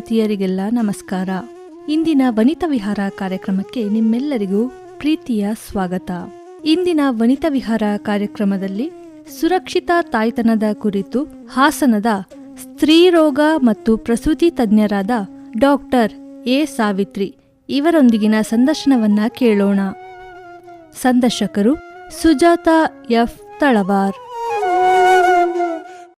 ಗೆಳತಿಯರಿಗೆಲ್ಲ ನಮಸ್ಕಾರ. ಇಂದಿನ ವನಿತ ವಿಹಾರ ಕಾರ್ಯಕ್ರಮಕ್ಕೆ ನಿಮ್ಮೆಲ್ಲರಿಗೂ ಪ್ರೀತಿಯ ಸ್ವಾಗತ. ಇಂದಿನ ವನಿತ ವಿಹಾರ ಕಾರ್ಯಕ್ರಮದಲ್ಲಿ ಸುರಕ್ಷಿತ ತಾಯ್ತನದ ಕುರಿತು ಹಾಸನದ ಸ್ತ್ರೀರೋಗ ಮತ್ತು ಪ್ರಸೂತಿ ತಜ್ಞರಾದ ಡಾಕ್ಟರ್ ಎ ಸಾವಿತ್ರಿ ಇವರೊಂದಿಗಿನ ಸಂದರ್ಶನವನ್ನ ಕೇಳೋಣ. ಸಂದರ್ಶಕರು ಸುಜಾತ ಎಫ್ ತಳವಾರ್.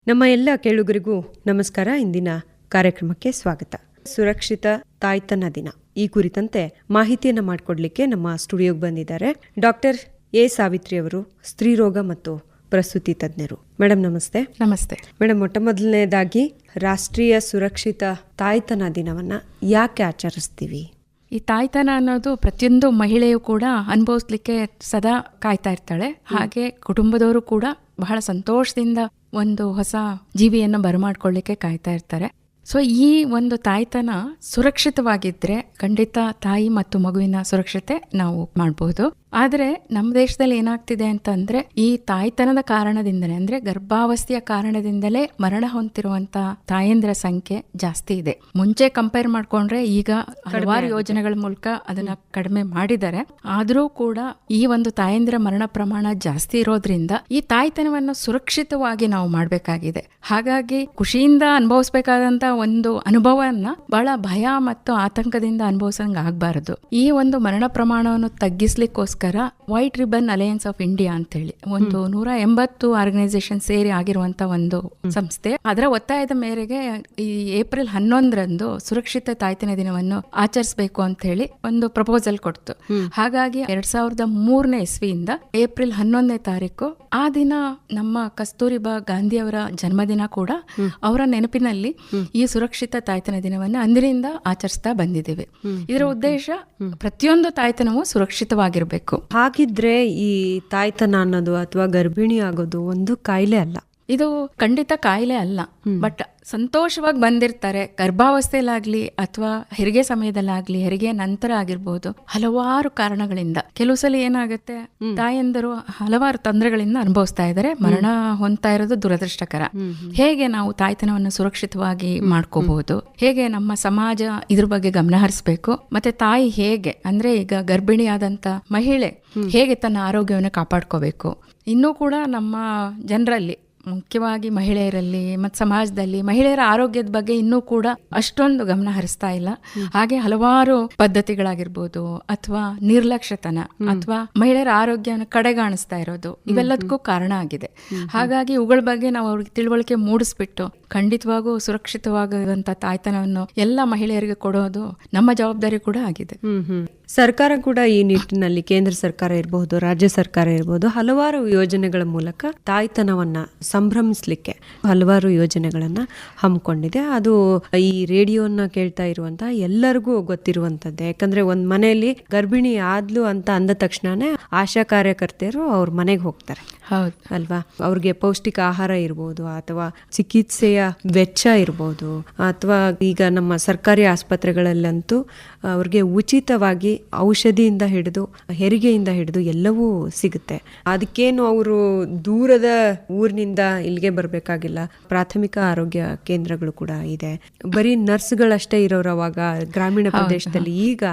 ನಮ್ಮ ಎಲ್ಲ ಕೇಳುಗರಿಗೂ ನಮಸ್ಕಾರ ಇಂದಿನ ಕಾರ್ಯಕ್ರಮಕ್ಕೆ ಸ್ವಾಗತ. ಸುರಕ್ಷಿತ ತಾಯ್ತನ ದಿನ. ಈ ಕುರಿತಂತೆ ಮಾಹಿತಿಯನ್ನು ಮಾಡಿಕೊಡ್ಲಿಕ್ಕೆ ನಮ್ಮ ಸ್ಟುಡಿಯೋಗೆ ಬಂದಿದ್ದಾರೆ ಡಾಕ್ಟರ್ ಎ ಸಾವಿತ್ರಿ ಅವರು ಸ್ತ್ರೀರೋಗ ಮತ್ತು ಪ್ರಸೂತಿ ತಜ್ಞರು. ಮೇಡಮ್ ನಮಸ್ತೆ. ನಮಸ್ತೆ. ಮೇಡಮ್ ಮೊಟ್ಟ ಮೊದಲನೇದಾಗಿ ರಾಷ್ಟ್ರೀಯ ಸುರಕ್ಷಿತ ತಾಯ್ತನ ದಿನವನ್ನ ಯಾಕೆ ಆಚರಿಸ್ತೀವಿ? ಈ ತಾಯ್ತನ ಅನ್ನೋದು ಪ್ರತಿಯೊಂದು ಮಹಿಳೆಯು ಕೂಡ ಅನುಭವಿಸ್ಲಿಕ್ಕೆ ಸದಾ ಕಾಯ್ತಾ ಇರ್ತಾಳೆ. ಹಾಗೆ ಕುಟುಂಬದವರು ಕೂಡ ಬಹಳ ಸಂತೋಷದಿಂದ ಒಂದು ಹೊಸ ಜೀವಿಯನ್ನು ಬರಮಾಡ್ಕೊಳ್ಳಿಕ್ಕೆ ಕಾಯ್ತಾ ಇರ್ತಾರೆ. ಸೊ ಈ ಒಂದು ತಾಯ್ತನ ಸುರಕ್ಷಿತವಾಗಿದ್ದರೆ ಖಂಡಿತ ತಾಯಿ ಮತ್ತು ಮಗುವಿನ ಸುರಕ್ಷತೆ ನಾವು ಮಾಡಬಹುದು. ಆದರೆ ನಮ್ಮ ದೇಶದಲ್ಲಿ ಏನಾಗ್ತಿದೆ ಅಂತಂದ್ರೆ ಈ ತಾಯ್ತನದ ಕಾರಣದಿಂದಲೇ ಅಂದ್ರೆ ಗರ್ಭಾವಸ್ಥೆಯ ಕಾರಣದಿಂದಲೇ ಮರಣ ಹೊಂದಿರುವಂಥ ತಾಯಂದ್ರ ಸಂಖ್ಯೆ ಜಾಸ್ತಿ ಇದೆ. ಮುಂಚೆ ಕಂಪೇರ್ ಮಾಡಿಕೊಂಡ್ರೆ ಈಗ ಹಲವಾರು ಯೋಜನೆಗಳ ಮೂಲಕ ಅದನ್ನ ಕಡಿಮೆ ಮಾಡಿದ್ದಾರೆ. ಆದರೂ ಕೂಡ ಈ ಒಂದು ತಾಯಂದ್ರ ಮರಣ ಪ್ರಮಾಣ ಜಾಸ್ತಿ ಇರೋದ್ರಿಂದ ಈ ತಾಯ್ತನವನ್ನು ಸುರಕ್ಷಿತವಾಗಿ ನಾವು ಮಾಡಬೇಕಾಗಿದೆ. ಹಾಗಾಗಿ ಖುಷಿಯಿಂದ ಅನುಭವಿಸಬೇಕಾದಂತ ಒಂದು ಅನುಭವವನ್ನ ಬಹಳ ಭಯ ಮತ್ತು ಆತಂಕದಿಂದ ಅನುಭವಿಸಂಗ ಆಗಬಾರದು ಈ ಒಂದು ಮರಣ ಪ್ರಮಾಣವನ್ನು ತಗ್ಗಿಸ್ಲಿಕ್ಕೋಸ್ಕರ white ribbon alliance of India ಅಂತ ಹೇಳಿ ಒಂದು ನೂರ ಎಂಬತ್ತು ಆರ್ಗನೈಸೇಷನ್ ಸೇರಿ ಆಗಿರುವಂತ ಒಂದು ಸಂಸ್ಥೆ. ಅದರ ಒತ್ತಾಯದ ಮೇರೆಗೆ ಈ ಏಪ್ರಿಲ್ ಹನ್ನೊಂದರಂದು ಸುರಕ್ಷಿತ ತಾಯ್ತನ ದಿನವನ್ನು ಆಚರಿಸಬೇಕು ಅಂತ ಹೇಳಿ ಒಂದು ಪ್ರಪೋಸಲ್ ಕೊಡ್ತು. ಹಾಗಾಗಿ ಎರಡ್ ಸಾವಿರದ ಮೂರನೇ ಇಸ್ವಿಯಿಂದ ಏಪ್ರಿಲ್ ಹನ್ನೊಂದನೇ ತಾರೀಕು ಆ ದಿನ ನಮ್ಮ ಕಸ್ತೂರಿಬಾ ಗಾಂಧಿಯವರ ಜನ್ಮದಿನ ಕೂಡ ಅವರ ನೆನಪಿನಲ್ಲಿ ಈ ಸುರಕ್ಷಿತ ತಾಯ್ತನ ದಿನವನ್ನು ಅಂದಿನಿಂದ ಆಚರಿಸ್ತಾ ಬಂದಿದ್ದೇವೆ. ಇದರ ಉದ್ದೇಶ ಪ್ರತಿಯೊಂದು ತಾಯ್ತನವೂ ಸುರಕ್ಷಿತವಾಗಿರಬೇಕು. ಹಾಗಿದ್ರೆ ಈ ತಾಯ್ತನ ಅನ್ನೋದು ಅಥವಾ ಗರ್ಭಿಣಿ ಆಗೋದು ಒಂದು ಕಾಯಿಲೆ ಅಲ್ಲ. ಇದು ಖಂಡಿತ ಕಾಯಿಲೆ ಅಲ್ಲ. ಬಟ್ ಸಂತೋಷವಾಗಿ ಬಂದಿರ್ತಾರೆ. ಗರ್ಭಾವಸ್ಥೆಯಲ್ಲಾಗ್ಲಿ ಅಥವಾ ಹೆರಿಗೆ ಸಮಯದಲ್ಲಾಗ್ಲಿ ಹೆರಿಗೆ ನಂತರ ಆಗಿರ್ಬೋದು ಹಲವಾರು ಕಾರಣಗಳಿಂದ. ಕೆಲವು ಸಲ ಏನಾಗುತ್ತೆ? ತಾಯಂದರು ಹಲವಾರು ತೊಂದರೆಗಳಿಂದ ಅನುಭವಿಸ್ತಾ ಇದ್ದಾರೆ. ಮರಣ ಹೊಂದ್ತಾ ಇರೋದು ದುರದೃಷ್ಟಕರ. ಹೇಗೆ ನಾವು ತಾಯ್ತನವನ್ನು ಸುರಕ್ಷಿತವಾಗಿ ಮಾಡ್ಕೋಬಹುದು? ಹೇಗೆ ನಮ್ಮ ಸಮಾಜ ಇದ್ರ ಬಗ್ಗೆ ಗಮನ ಹರಿಸಬೇಕು? ಮತ್ತೆ ತಾಯಿ ಹೇಗೆ? ಅಂದ್ರೆ ಈಗ ಗರ್ಭಿಣಿಯಾದಂತ ಮಹಿಳೆ ಹೇಗೆ ತನ್ನ ಆರೋಗ್ಯವನ್ನು ಕಾಪಾಡ್ಕೋಬೇಕು? ಇನ್ನೂ ಕೂಡ ನಮ್ಮ ಜನರಲ್ಲಿ ಮುಖ್ಯವಾಗಿ ಮಹಿಳೆಯರಲ್ಲಿ ಮತ್ತು ಸಮಾಜದಲ್ಲಿ ಮಹಿಳೆಯರ ಆರೋಗ್ಯದ ಬಗ್ಗೆ ಇನ್ನೂ ಕೂಡ ಅಷ್ಟೊಂದು ಗಮನ ಹರಿಸ್ತಾ ಇಲ್ಲ. ಹಾಗೆ ಹಲವಾರು ಪದ್ಧತಿಗಳಾಗಿರ್ಬೋದು ಅಥವಾ ನಿರ್ಲಕ್ಷ್ಯತನ ಅಥವಾ ಮಹಿಳೆಯರ ಆರೋಗ್ಯವನ್ನು ಕಡೆಗಾಣಿಸ್ತಾ ಇರೋದು ಇವೆಲ್ಲದಕ್ಕೂ ಕಾರಣ ಆಗಿದೆ. ಹಾಗಾಗಿ ಇವುಗಳ ಬಗ್ಗೆ ನಾವು ಅವ್ರಿಗೆ ತಿಳುವಳಿಕೆ ಮೂಡಿಸ್ಬಿಟ್ಟು ಖಂಡಿತವಾಗೂ ಸುರಕ್ಷಿತವಾಗುವಂತ ತಾಯ್ತನವನ್ನು ಎಲ್ಲ ಮಹಿಳೆಯರಿಗೆ ಕೊಡೋದು ನಮ್ಮ ಜವಾಬ್ದಾರಿ ಕೂಡ ಆಗಿದೆ. ಸರ್ಕಾರ ಕೂಡ ಈ ನಿಟ್ಟಿನಲ್ಲಿ ಕೇಂದ್ರ ಸರ್ಕಾರ ಇರಬಹುದು ರಾಜ್ಯ ಸರ್ಕಾರ ಇರಬಹುದು ಹಲವಾರು ಯೋಜನೆಗಳ ಮೂಲಕ ತಾಯ್ತನವನ್ನ ಸಂಭ್ರಮಿಸ್ಲಿಕ್ಕೆ ಹಲವಾರು ಯೋಜನೆಗಳನ್ನು ಹಮ್ಮಿಕೊಂಡಿದೆ. ಅದು ಈ ರೇಡಿಯೋನ ಕೇಳ್ತಾ ಇರುವಂತಹ ಎಲ್ಲರಿಗೂ ಗೊತ್ತಿರುವಂತದ್ದೇ. ಯಾಕಂದ್ರೆ ಒಂದು ಮನೆಯಲ್ಲಿ ಗರ್ಭಿಣಿ ಆದ್ಲು ಅಂತ ಅಂದ ತಕ್ಷಣನೇ ಆಶಾ ಕಾರ್ಯಕರ್ತೆಯರು ಅವ್ರ ಮನೆಗೆ ಹೋಗ್ತಾರೆ. ಹೌದು. ಅಲ್ವಾ? ಅವ್ರಿಗೆ ಪೌಷ್ಟಿಕ ಆಹಾರ ಇರ್ಬೋದು ಅಥವಾ ಚಿಕಿತ್ಸೆಯ ವೆಚ್ಚ ಇರ್ಬೋದು ಅಥವಾ ಈಗ ನಮ್ಮ ಸರ್ಕಾರಿ ಆಸ್ಪತ್ರೆಗಳಲ್ಲಂತೂ ಅವ್ರಿಗೆ ಉಚಿತವಾಗಿ ಔಷಧಿಯಿಂದ ಹಿಡಿದು ಹೆರಿಗೆಯಿಂದ ಹಿಡಿದು ಎಲ್ಲವೂ ಸಿಗುತ್ತೆ. ಅದಕ್ಕೇನು ಅವರು ದೂರದ ಊರಿನಿಂದ ಇಲ್ಲಿಗೆ ಬರಬೇಕಾಗಿಲ್ಲ. ಪ್ರಾಥಮಿಕ ಆರೋಗ್ಯ ಕೇಂದ್ರಗಳು ಕೂಡ ಇದೆ. ಬರೀ ನರ್ಸ್ಗಳಷ್ಟೇ ಇರೋರು ಅವಾಗ ಗ್ರಾಮೀಣ ಪ್ರದೇಶದಲ್ಲಿ. ಈಗ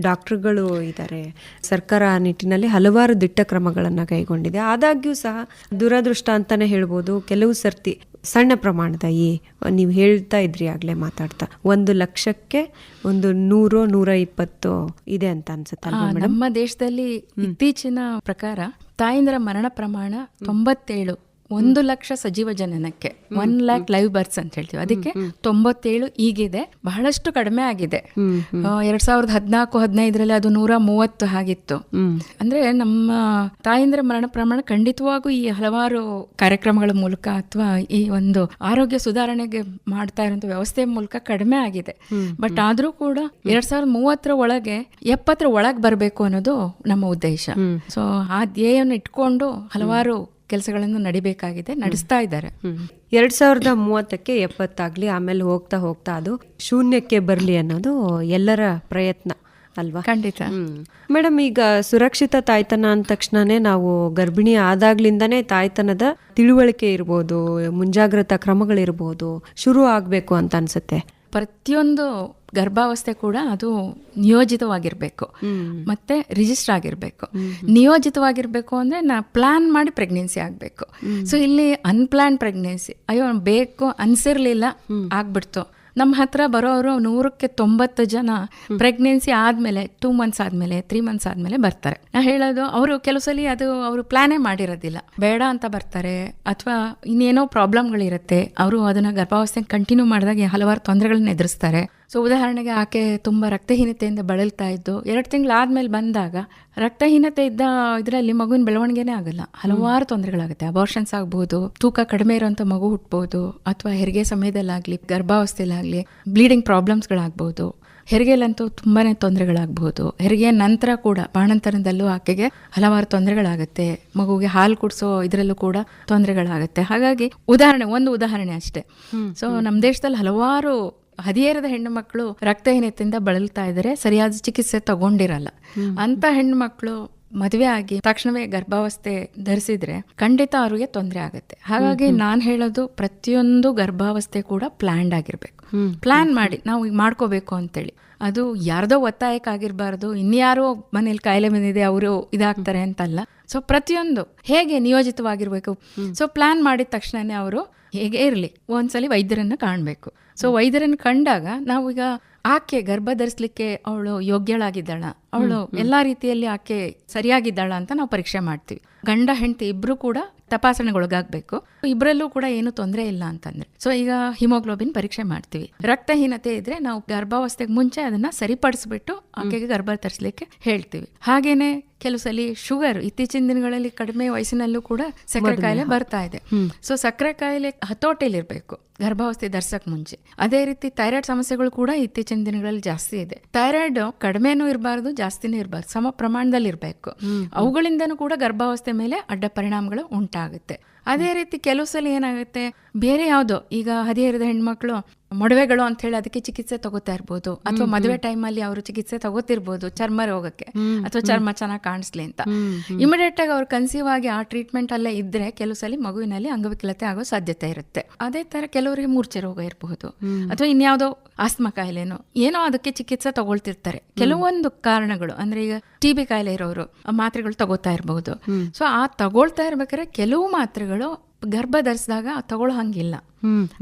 ಡಾಕ್ಟರ್ಗಳು ಇದ್ದಾರೆ. ಸರ್ಕಾರ ಆ ನಿಟ್ಟಿನಲ್ಲಿ ಹಲವಾರು ದಿಟ್ಟ ಕ್ರಮಗಳನ್ನು ಕೈಗೊಂಡಿದೆ. ಆದಾಗ್ಯೂ ಸಹ ದುರದೃಷ್ಟ ಅಂತಾನೆ ಹೇಳ್ಬೋದು. ಕೆಲವು ಸರ್ತಿ ಸಣ್ಣ ಪ್ರಮಾಣದ ಈ ನೀವು ಹೇಳ್ತಾ ಇದ್ರಿ ಆಗ್ಲೇ ಮಾತಾಡ್ತಾ. ಒಂದು ಲಕ್ಷಕ್ಕೆ ಒಂದು ನೂರು ನೂರ ಇಪ್ಪತ್ತು ಇದೆ ಅಂತ ಅನ್ಸುತ್ತೆ ನಮ್ಮ ದೇಶದಲ್ಲಿ ಇತ್ತೀಚಿನ ಪ್ರಕಾರ ತಾಯಂದ್ರ ಮರಣ ಪ್ರಮಾಣ ತೊಂಬತ್ತೇಳು ಒಂದು ಲಕ್ಷ ಸಜೀವ ಜನನಕ್ಕೆ ಒನ್ ಲ್ಯಾಕ್ ಲೈವ್ ಬರ್ತ್ಸ್ ಅಂತ ಹೇಳ್ತೀವಿ. ಅದಕ್ಕೆ ತೊಂಬತ್ತೇಳು ಈಗಿದೆ ಬಹಳಷ್ಟು ಕಡಿಮೆ ಆಗಿದೆ. ಎರಡ್ ಸಾವಿರದ ಹದಿನಾಲ್ಕು ಹದಿನೈದರಲ್ಲಿ ಅದು ನೂರ ಮೂವತ್ತು ಆಗಿತ್ತು. ಅಂದ್ರೆ ನಮ್ಮ ತಾಯಂದ್ರ ಮರಣ ಪ್ರಮಾಣ ಖಂಡಿತವಾಗೂ ಈ ಹಲವಾರು ಕಾರ್ಯಕ್ರಮಗಳ ಮೂಲಕ ಅಥವಾ ಈ ಒಂದು ಆರೋಗ್ಯ ಸುಧಾರಣೆಗೆ ಮಾಡ್ತಾ ಇರುವಂತ ವ್ಯವಸ್ಥೆ ಮೂಲಕ ಕಡಿಮೆ ಆಗಿದೆ. ಬಟ್ ಆದ್ರೂ ಕೂಡ ಎರಡ್ ಸಾವಿರದ ಮೂವತ್ತರ ಒಳಗೆ ಎಪ್ಪತ್ತರ ಒಳಗೆ ಬರಬೇಕು ಅನ್ನೋದು ನಮ್ಮ ಉದ್ದೇಶ. ಸೊ ಆ ಧ್ಯೇಯವನ್ನು ಇಟ್ಕೊಂಡು ಹಲವಾರು ಕೆಲಸಗಳನ್ನು ನಡಿಬೇಕಾಗಿದೆ ನಡೆಸ್ತಾ ಇದ್ದಾರೆ. ಎರಡ್ ಸಾವಿರದ ಮೂವತ್ತಕ್ಕೆ ಎಪ್ಪತ್ತಾಗ್ಲಿ ಆಮೇಲೆ ಹೋಗ್ತಾ ಹೋಗ್ತಾ ಅದು ಶೂನ್ಯಕ್ಕೆ ಬರಲಿ ಅನ್ನೋದು ಎಲ್ಲರ ಪ್ರಯತ್ನ ಅಲ್ವಾ? ಖಂಡಿತ. ಮೇಡಮ್ ಈಗ ಸುರಕ್ಷಿತ ತಾಯ್ತನ ಅಂದ ತಕ್ಷಣನೇ ನಾವು ಗರ್ಭಿಣಿ ಆದಾಗ್ಲಿಂದನೇ ತಾಯ್ತನದ ತಿಳುವಳಿಕೆ ಇರ್ಬೋದು ಮುಂಜಾಗ್ರತಾ ಕ್ರಮಗಳಿರ್ಬೋದು ಶುರು ಆಗ್ಬೇಕು ಅಂತ ಅನ್ಸುತ್ತೆ. ಪ್ರತಿಯೊಂದು ಗರ್ಭಾವಸ್ಥೆ ಕೂಡ ಅದು ನಿಯೋಜಿತವಾಗಿರಬೇಕು. ಮತ್ತೆ ರಿಜಿಸ್ಟರ್ ಆಗಿರಬೇಕು. ನಿಯೋಜಿತವಾಗಿರಬೇಕು ಅಂದ್ರೆ ನಾ ಪ್ಲಾನ್ ಮಾಡಿ ಪ್ರೆಗ್ನೆನ್ಸಿ ಆಗಬೇಕು. ಸೊ ಇಲ್ಲಿ ಅನ್ಪ್ಲಾನ್ ಪ್ರೆಗ್ನೆನ್ಸಿ ಅಯ್ಯೋ ಬೇಕು ಅನ್ಸಿರ್ಲಿಲ್ಲ ಆಗ್ಬಿಡ್ತು. ನಮ್ಮ ಹತ್ರ ಬರೋರು ನೂರಕ್ಕೆ ತೊಂಬತ್ತು ಜನ ಪ್ರೆಗ್ನೆನ್ಸಿ ಆದ್ಮೇಲೆ ಟೂ ಮಂತ್ಸ್ ಆದ್ಮೇಲೆ ತ್ರೀ ಮಂತ್ಸ್ ಆದ್ಮೇಲೆ ಬರ್ತಾರೆ. ನಾ ಹೇಳೋದು ಅವರು ಕೆಲವು ಸಲ ಅದು ಅವರು ಪ್ಲಾನೇ ಮಾಡಿರೋದಿಲ್ಲ. ಬೇಡ ಅಂತ ಬರ್ತಾರೆ ಅಥವಾ ಇನ್ನೇನೋ ಪ್ರಾಬ್ಲಮ್ಗಳಿರುತ್ತೆ ಅವರು ಅದನ್ನ ಗರ್ಭಾವಸ್ಥೆ ಕಂಟಿನ್ಯೂ ಮಾಡಿದಾಗ ಹಲವಾರು ತೊಂದರೆಗಳನ್ನ ಎದುರಿಸ್ತಾರೆ. ಸೊ ಉದಾಹರಣೆಗೆ ಆಕೆ ತುಂಬ ರಕ್ತಹೀನತೆಯಿಂದ ಬಳಲ್ತಾ ಇದ್ದು ಎರಡು ತಿಂಗಳಾದ್ಮೇಲೆ ಬಂದಾಗ ರಕ್ತಹೀನತೆ ಇದ್ದ ಇದರಲ್ಲಿ ಮಗುವಿನ ಬೆಳವಣಿಗೆನೇ ಆಗಲ್ಲ. ಹಲವಾರು ತೊಂದರೆಗಳಾಗುತ್ತೆ. ಅಬಾರ್ಷನ್ಸ್ ಆಗ್ಬೋದು ತೂಕ ಕಡಿಮೆ ಇರುವಂಥ ಮಗು ಹುಟ್ಬೋದು ಅಥವಾ ಹೆರಿಗೆ ಸಮಯದಲ್ಲಾಗ್ಲಿ ಗರ್ಭಾವಸ್ಥೆಯಲ್ಲಾಗ್ಲಿ ಬ್ಲೀಡಿಂಗ್ ಪ್ರಾಬ್ಲಮ್ಸ್ಗಳಾಗ್ಬೋದು ಹೆರಿಗೆಲಂತೂ ತುಂಬಾನೇ ತೊಂದರೆಗಳಾಗ್ಬೋದು. ಹೆರಿಗೆ ನಂತರ ಕೂಡ ಬಾಣಂತನದಲ್ಲೂ ಆಕೆಗೆ ಹಲವಾರು ತೊಂದರೆಗಳಾಗುತ್ತೆ. ಮಗುಗೆ ಹಾಲು ಕುಡಿಸೋ ಇದರಲ್ಲೂ ಕೂಡ ತೊಂದರೆಗಳಾಗುತ್ತೆ. ಹಾಗಾಗಿ ಉದಾಹರಣೆ ಒಂದು ಉದಾಹರಣೆ ಅಷ್ಟೇ. ಸೊ ನಮ್ಮ ದೇಶದಲ್ಲಿ ಹಲವಾರು ಹದಿಹೇರದ ಹೆಣ್ಣು ಮಕ್ಕಳು ರಕ್ತಹೀನತೆಯಿಂದ ಬಳಲ್ತಾ ಇದ್ದಾರೆ ಸರಿಯಾದ ಚಿಕಿತ್ಸೆ ತಗೊಂಡಿರಲ್ಲ. ಅಂತ ಹೆಣ್ಣು ಮಕ್ಕಳು ಮದುವೆ ಆಗಿ ತಕ್ಷಣವೇ ಗರ್ಭಾವಸ್ಥೆ ಧರಿಸಿದ್ರೆ ಖಂಡಿತ ಅವ್ರಿಗೆ ತೊಂದರೆ ಆಗುತ್ತೆ. ಹಾಗಾಗಿ ನಾನು ಹೇಳೋದು ಪ್ರತಿಯೊಂದು ಗರ್ಭಾವಸ್ಥೆ ಕೂಡ ಪ್ಲಾನ್ಡ್ ಆಗಿರ್ಬೇಕು. ಪ್ಲಾನ್ ಮಾಡಿ ನಾವು ಈಗ ಮಾಡ್ಕೋಬೇಕು ಅಂತೇಳಿ. ಅದು ಯಾರ್ದೋ ಒತ್ತಾಯಕ್ಕಾಗಿರ್ಬಾರ್ದು ಇನ್ಯಾರೋ ಮನೇಲಿ ಕಾಯಿಲೆ ಬಂದಿದೆ ಅವರು ಇದಾಗ್ತಾರೆ ಅಂತಲ್ಲ. ಸೊ ಪ್ರತಿಯೊಂದು ಹೇಗೆ ನಿಯೋಜಿತವಾಗಿರ್ಬೇಕು? ಸೊ ಪ್ಲಾನ್ ಮಾಡಿದ ತಕ್ಷಣನೇ ಅವರು ಹೇಗೆ ಇರಲಿ? ಒಂದ್ಸಲಿ ವೈದ್ಯರನ್ನು ಕಾಣಬೇಕು. ಸೊ ವೈದ್ಯರನ್ನು ಕಂಡಾಗ ನಾವೀಗ ಆಕೆ ಗರ್ಭ ಧರಿಸ್ಲಿಕ್ಕೆ ಅವಳು ಯೋಗ್ಯಳಾಗಿದ್ದಾಳ? ಅವಳು ಎಲ್ಲಾ ರೀತಿಯಲ್ಲಿ ಆಕೆ ಸರಿಯಾಗಿದ್ದಾಳ ಅಂತ ನಾವು ಪರೀಕ್ಷೆ ಮಾಡ್ತೀವಿ. ಗಂಡ ಹೆಂಡತಿ ಇಬ್ರು ಕೂಡ ತಪಾಸಣೆಗೊಳಗಾಗಬೇಕು. ಇಬ್ಬರಲ್ಲೂ ಕೂಡ ಏನು ತೊಂದರೆ ಇಲ್ಲ ಅಂತಂದ್ರೆ. ಸೊ ಈಗ ಹಿಮೋಗ್ಲೋಬಿನ್ ಪರೀಕ್ಷೆ ಮಾಡ್ತೀವಿ. ರಕ್ತಹೀನತೆ ಇದ್ರೆ ನಾವು ಗರ್ಭಾವಸ್ಥೆಗೆ ಮುಂಚೆ ಅದನ್ನ ಸರಿಪಡಿಸ್ಬಿಟ್ಟು ಆಕೆಗೆ ಗರ್ಭ ತರಿಸ್ಲಿಕ್ಕೆ ಹೇಳ್ತೀವಿ. ಹಾಗೇನೆ ಕೆಲವು ಸಲ ಶುಗರ್ ಇತ್ತೀಚಿನ ದಿನಗಳಲ್ಲಿ ಕಡಿಮೆ ವಯಸ್ಸಿನಲ್ಲೂ ಕೂಡ ಸಕ್ಕರೆ ಕಾಯಿಲೆ ಬರ್ತಾ ಇದೆ. ಸೊ ಸಕ್ಕರೆ ಕಾಯಿಲೆ ಹತೋಟಿಲಿರ್ಬೇಕು ಗರ್ಭಾವಸ್ಥೆ ಧರ್ಸಕ್ ಮುಂಚೆ. ಅದೇ ರೀತಿ ಥೈರಾಯ್ಡ್ ಸಮಸ್ಯೆಗಳು ಕೂಡ ಇತ್ತೀಚಿನ ದಿನಗಳಲ್ಲಿ ಜಾಸ್ತಿ ಇದೆ. ಥೈರಾಯ್ಡ್ ಕಡಿಮೆನೂ ಇರಬಾರ್ದು ಜಾಸ್ತಿನೂ ಇರಬಾರ್ದು ಸಮ ಪ್ರಮಾಣದಲ್ಲಿ ಇರಬೇಕು ಅವುಗಳಿಂದನೂ ಕೂಡ ಗರ್ಭಾವಸ್ಥೆ ಮೇಲೆ ಅಡ್ಡ ಪರಿಣಾಮಗಳು ಉಂಟಾಗುತ್ತೆ. ಅದೇ ರೀತಿ ಕೆಲವು ಸಲ ಏನಾಗುತ್ತೆ ಬೇರೆ ಯಾವುದೋ ಈಗ ಹದಿಹರಿದ ಹೆಣ್ಮಕ್ಳು ಮೊಡವೆಗಳು ಅಂತ ಹೇಳಿ ಅದಕ್ಕೆ ಚಿಕಿತ್ಸೆ ತಗೋತಾ ಇರ್ಬೋದು. ಅಥವಾ ಮದುವೆ ಟೈಮಲ್ಲಿ ಅವರು ಚಿಕಿತ್ಸೆ ತಗೋತಿರ್ಬೋದು ಚರ್ಮ ರೋಗಕ್ಕೆ. ಅಥವಾ ಚರ್ಮ ಚೆನ್ನಾಗಿ ಕಾಣಿಸ್ಲಿ ಅಂತ. ಇಮಿಡಿಯೇಟ್ ಆಗಿ ಅವ್ರು ಕನ್ಸೀವ್ ಆಗಿ ಆ ಟ್ರೀಟ್ಮೆಂಟ್ ಅಲ್ಲೇ ಇದ್ರೆ ಕೆಲವು ಸಲ ಮಗುವಿನಲ್ಲಿ ಅಂಗವಿಕಲತೆ ಆಗೋ ಸಾಧ್ಯತೆ ಇರುತ್ತೆ. ಅದೇ ತರ ಕೆಲವರಿಗೆ ಮೂರ್ಛೆ ರೋಗ ಇರಬಹುದು. ಅಥವಾ ಇನ್ಯಾವುದೋ ಆಸ್ಮ ಕಾಯಿಲೆನೋ ಏನೋ ಅದಕ್ಕೆ ಚಿಕಿತ್ಸೆ ತಗೊಳ್ತಿರ್ತಾರೆ. ಕೆಲವೊಂದು ಕಾರಣಗಳು ಅಂದ್ರೆ ಈಗ ಟಿ ಬಿ ಕಾಯಿಲೆ ಇರೋರು ಮಾತ್ರೆಗಳು ತಗೋತಾ ಇರಬಹುದು. ಸೊ ಆ ತಗೊಳ್ತಾ ಇರ್ಬೇಕಾದ್ರೆ ಕೆಲವು ಮಾತ್ರೆಗಳು ಗರ್ಭ ಧರಿಸಿದಾಗ ತಗೊಳ್ಳೋ ಹಂಗಿಲ್ಲ.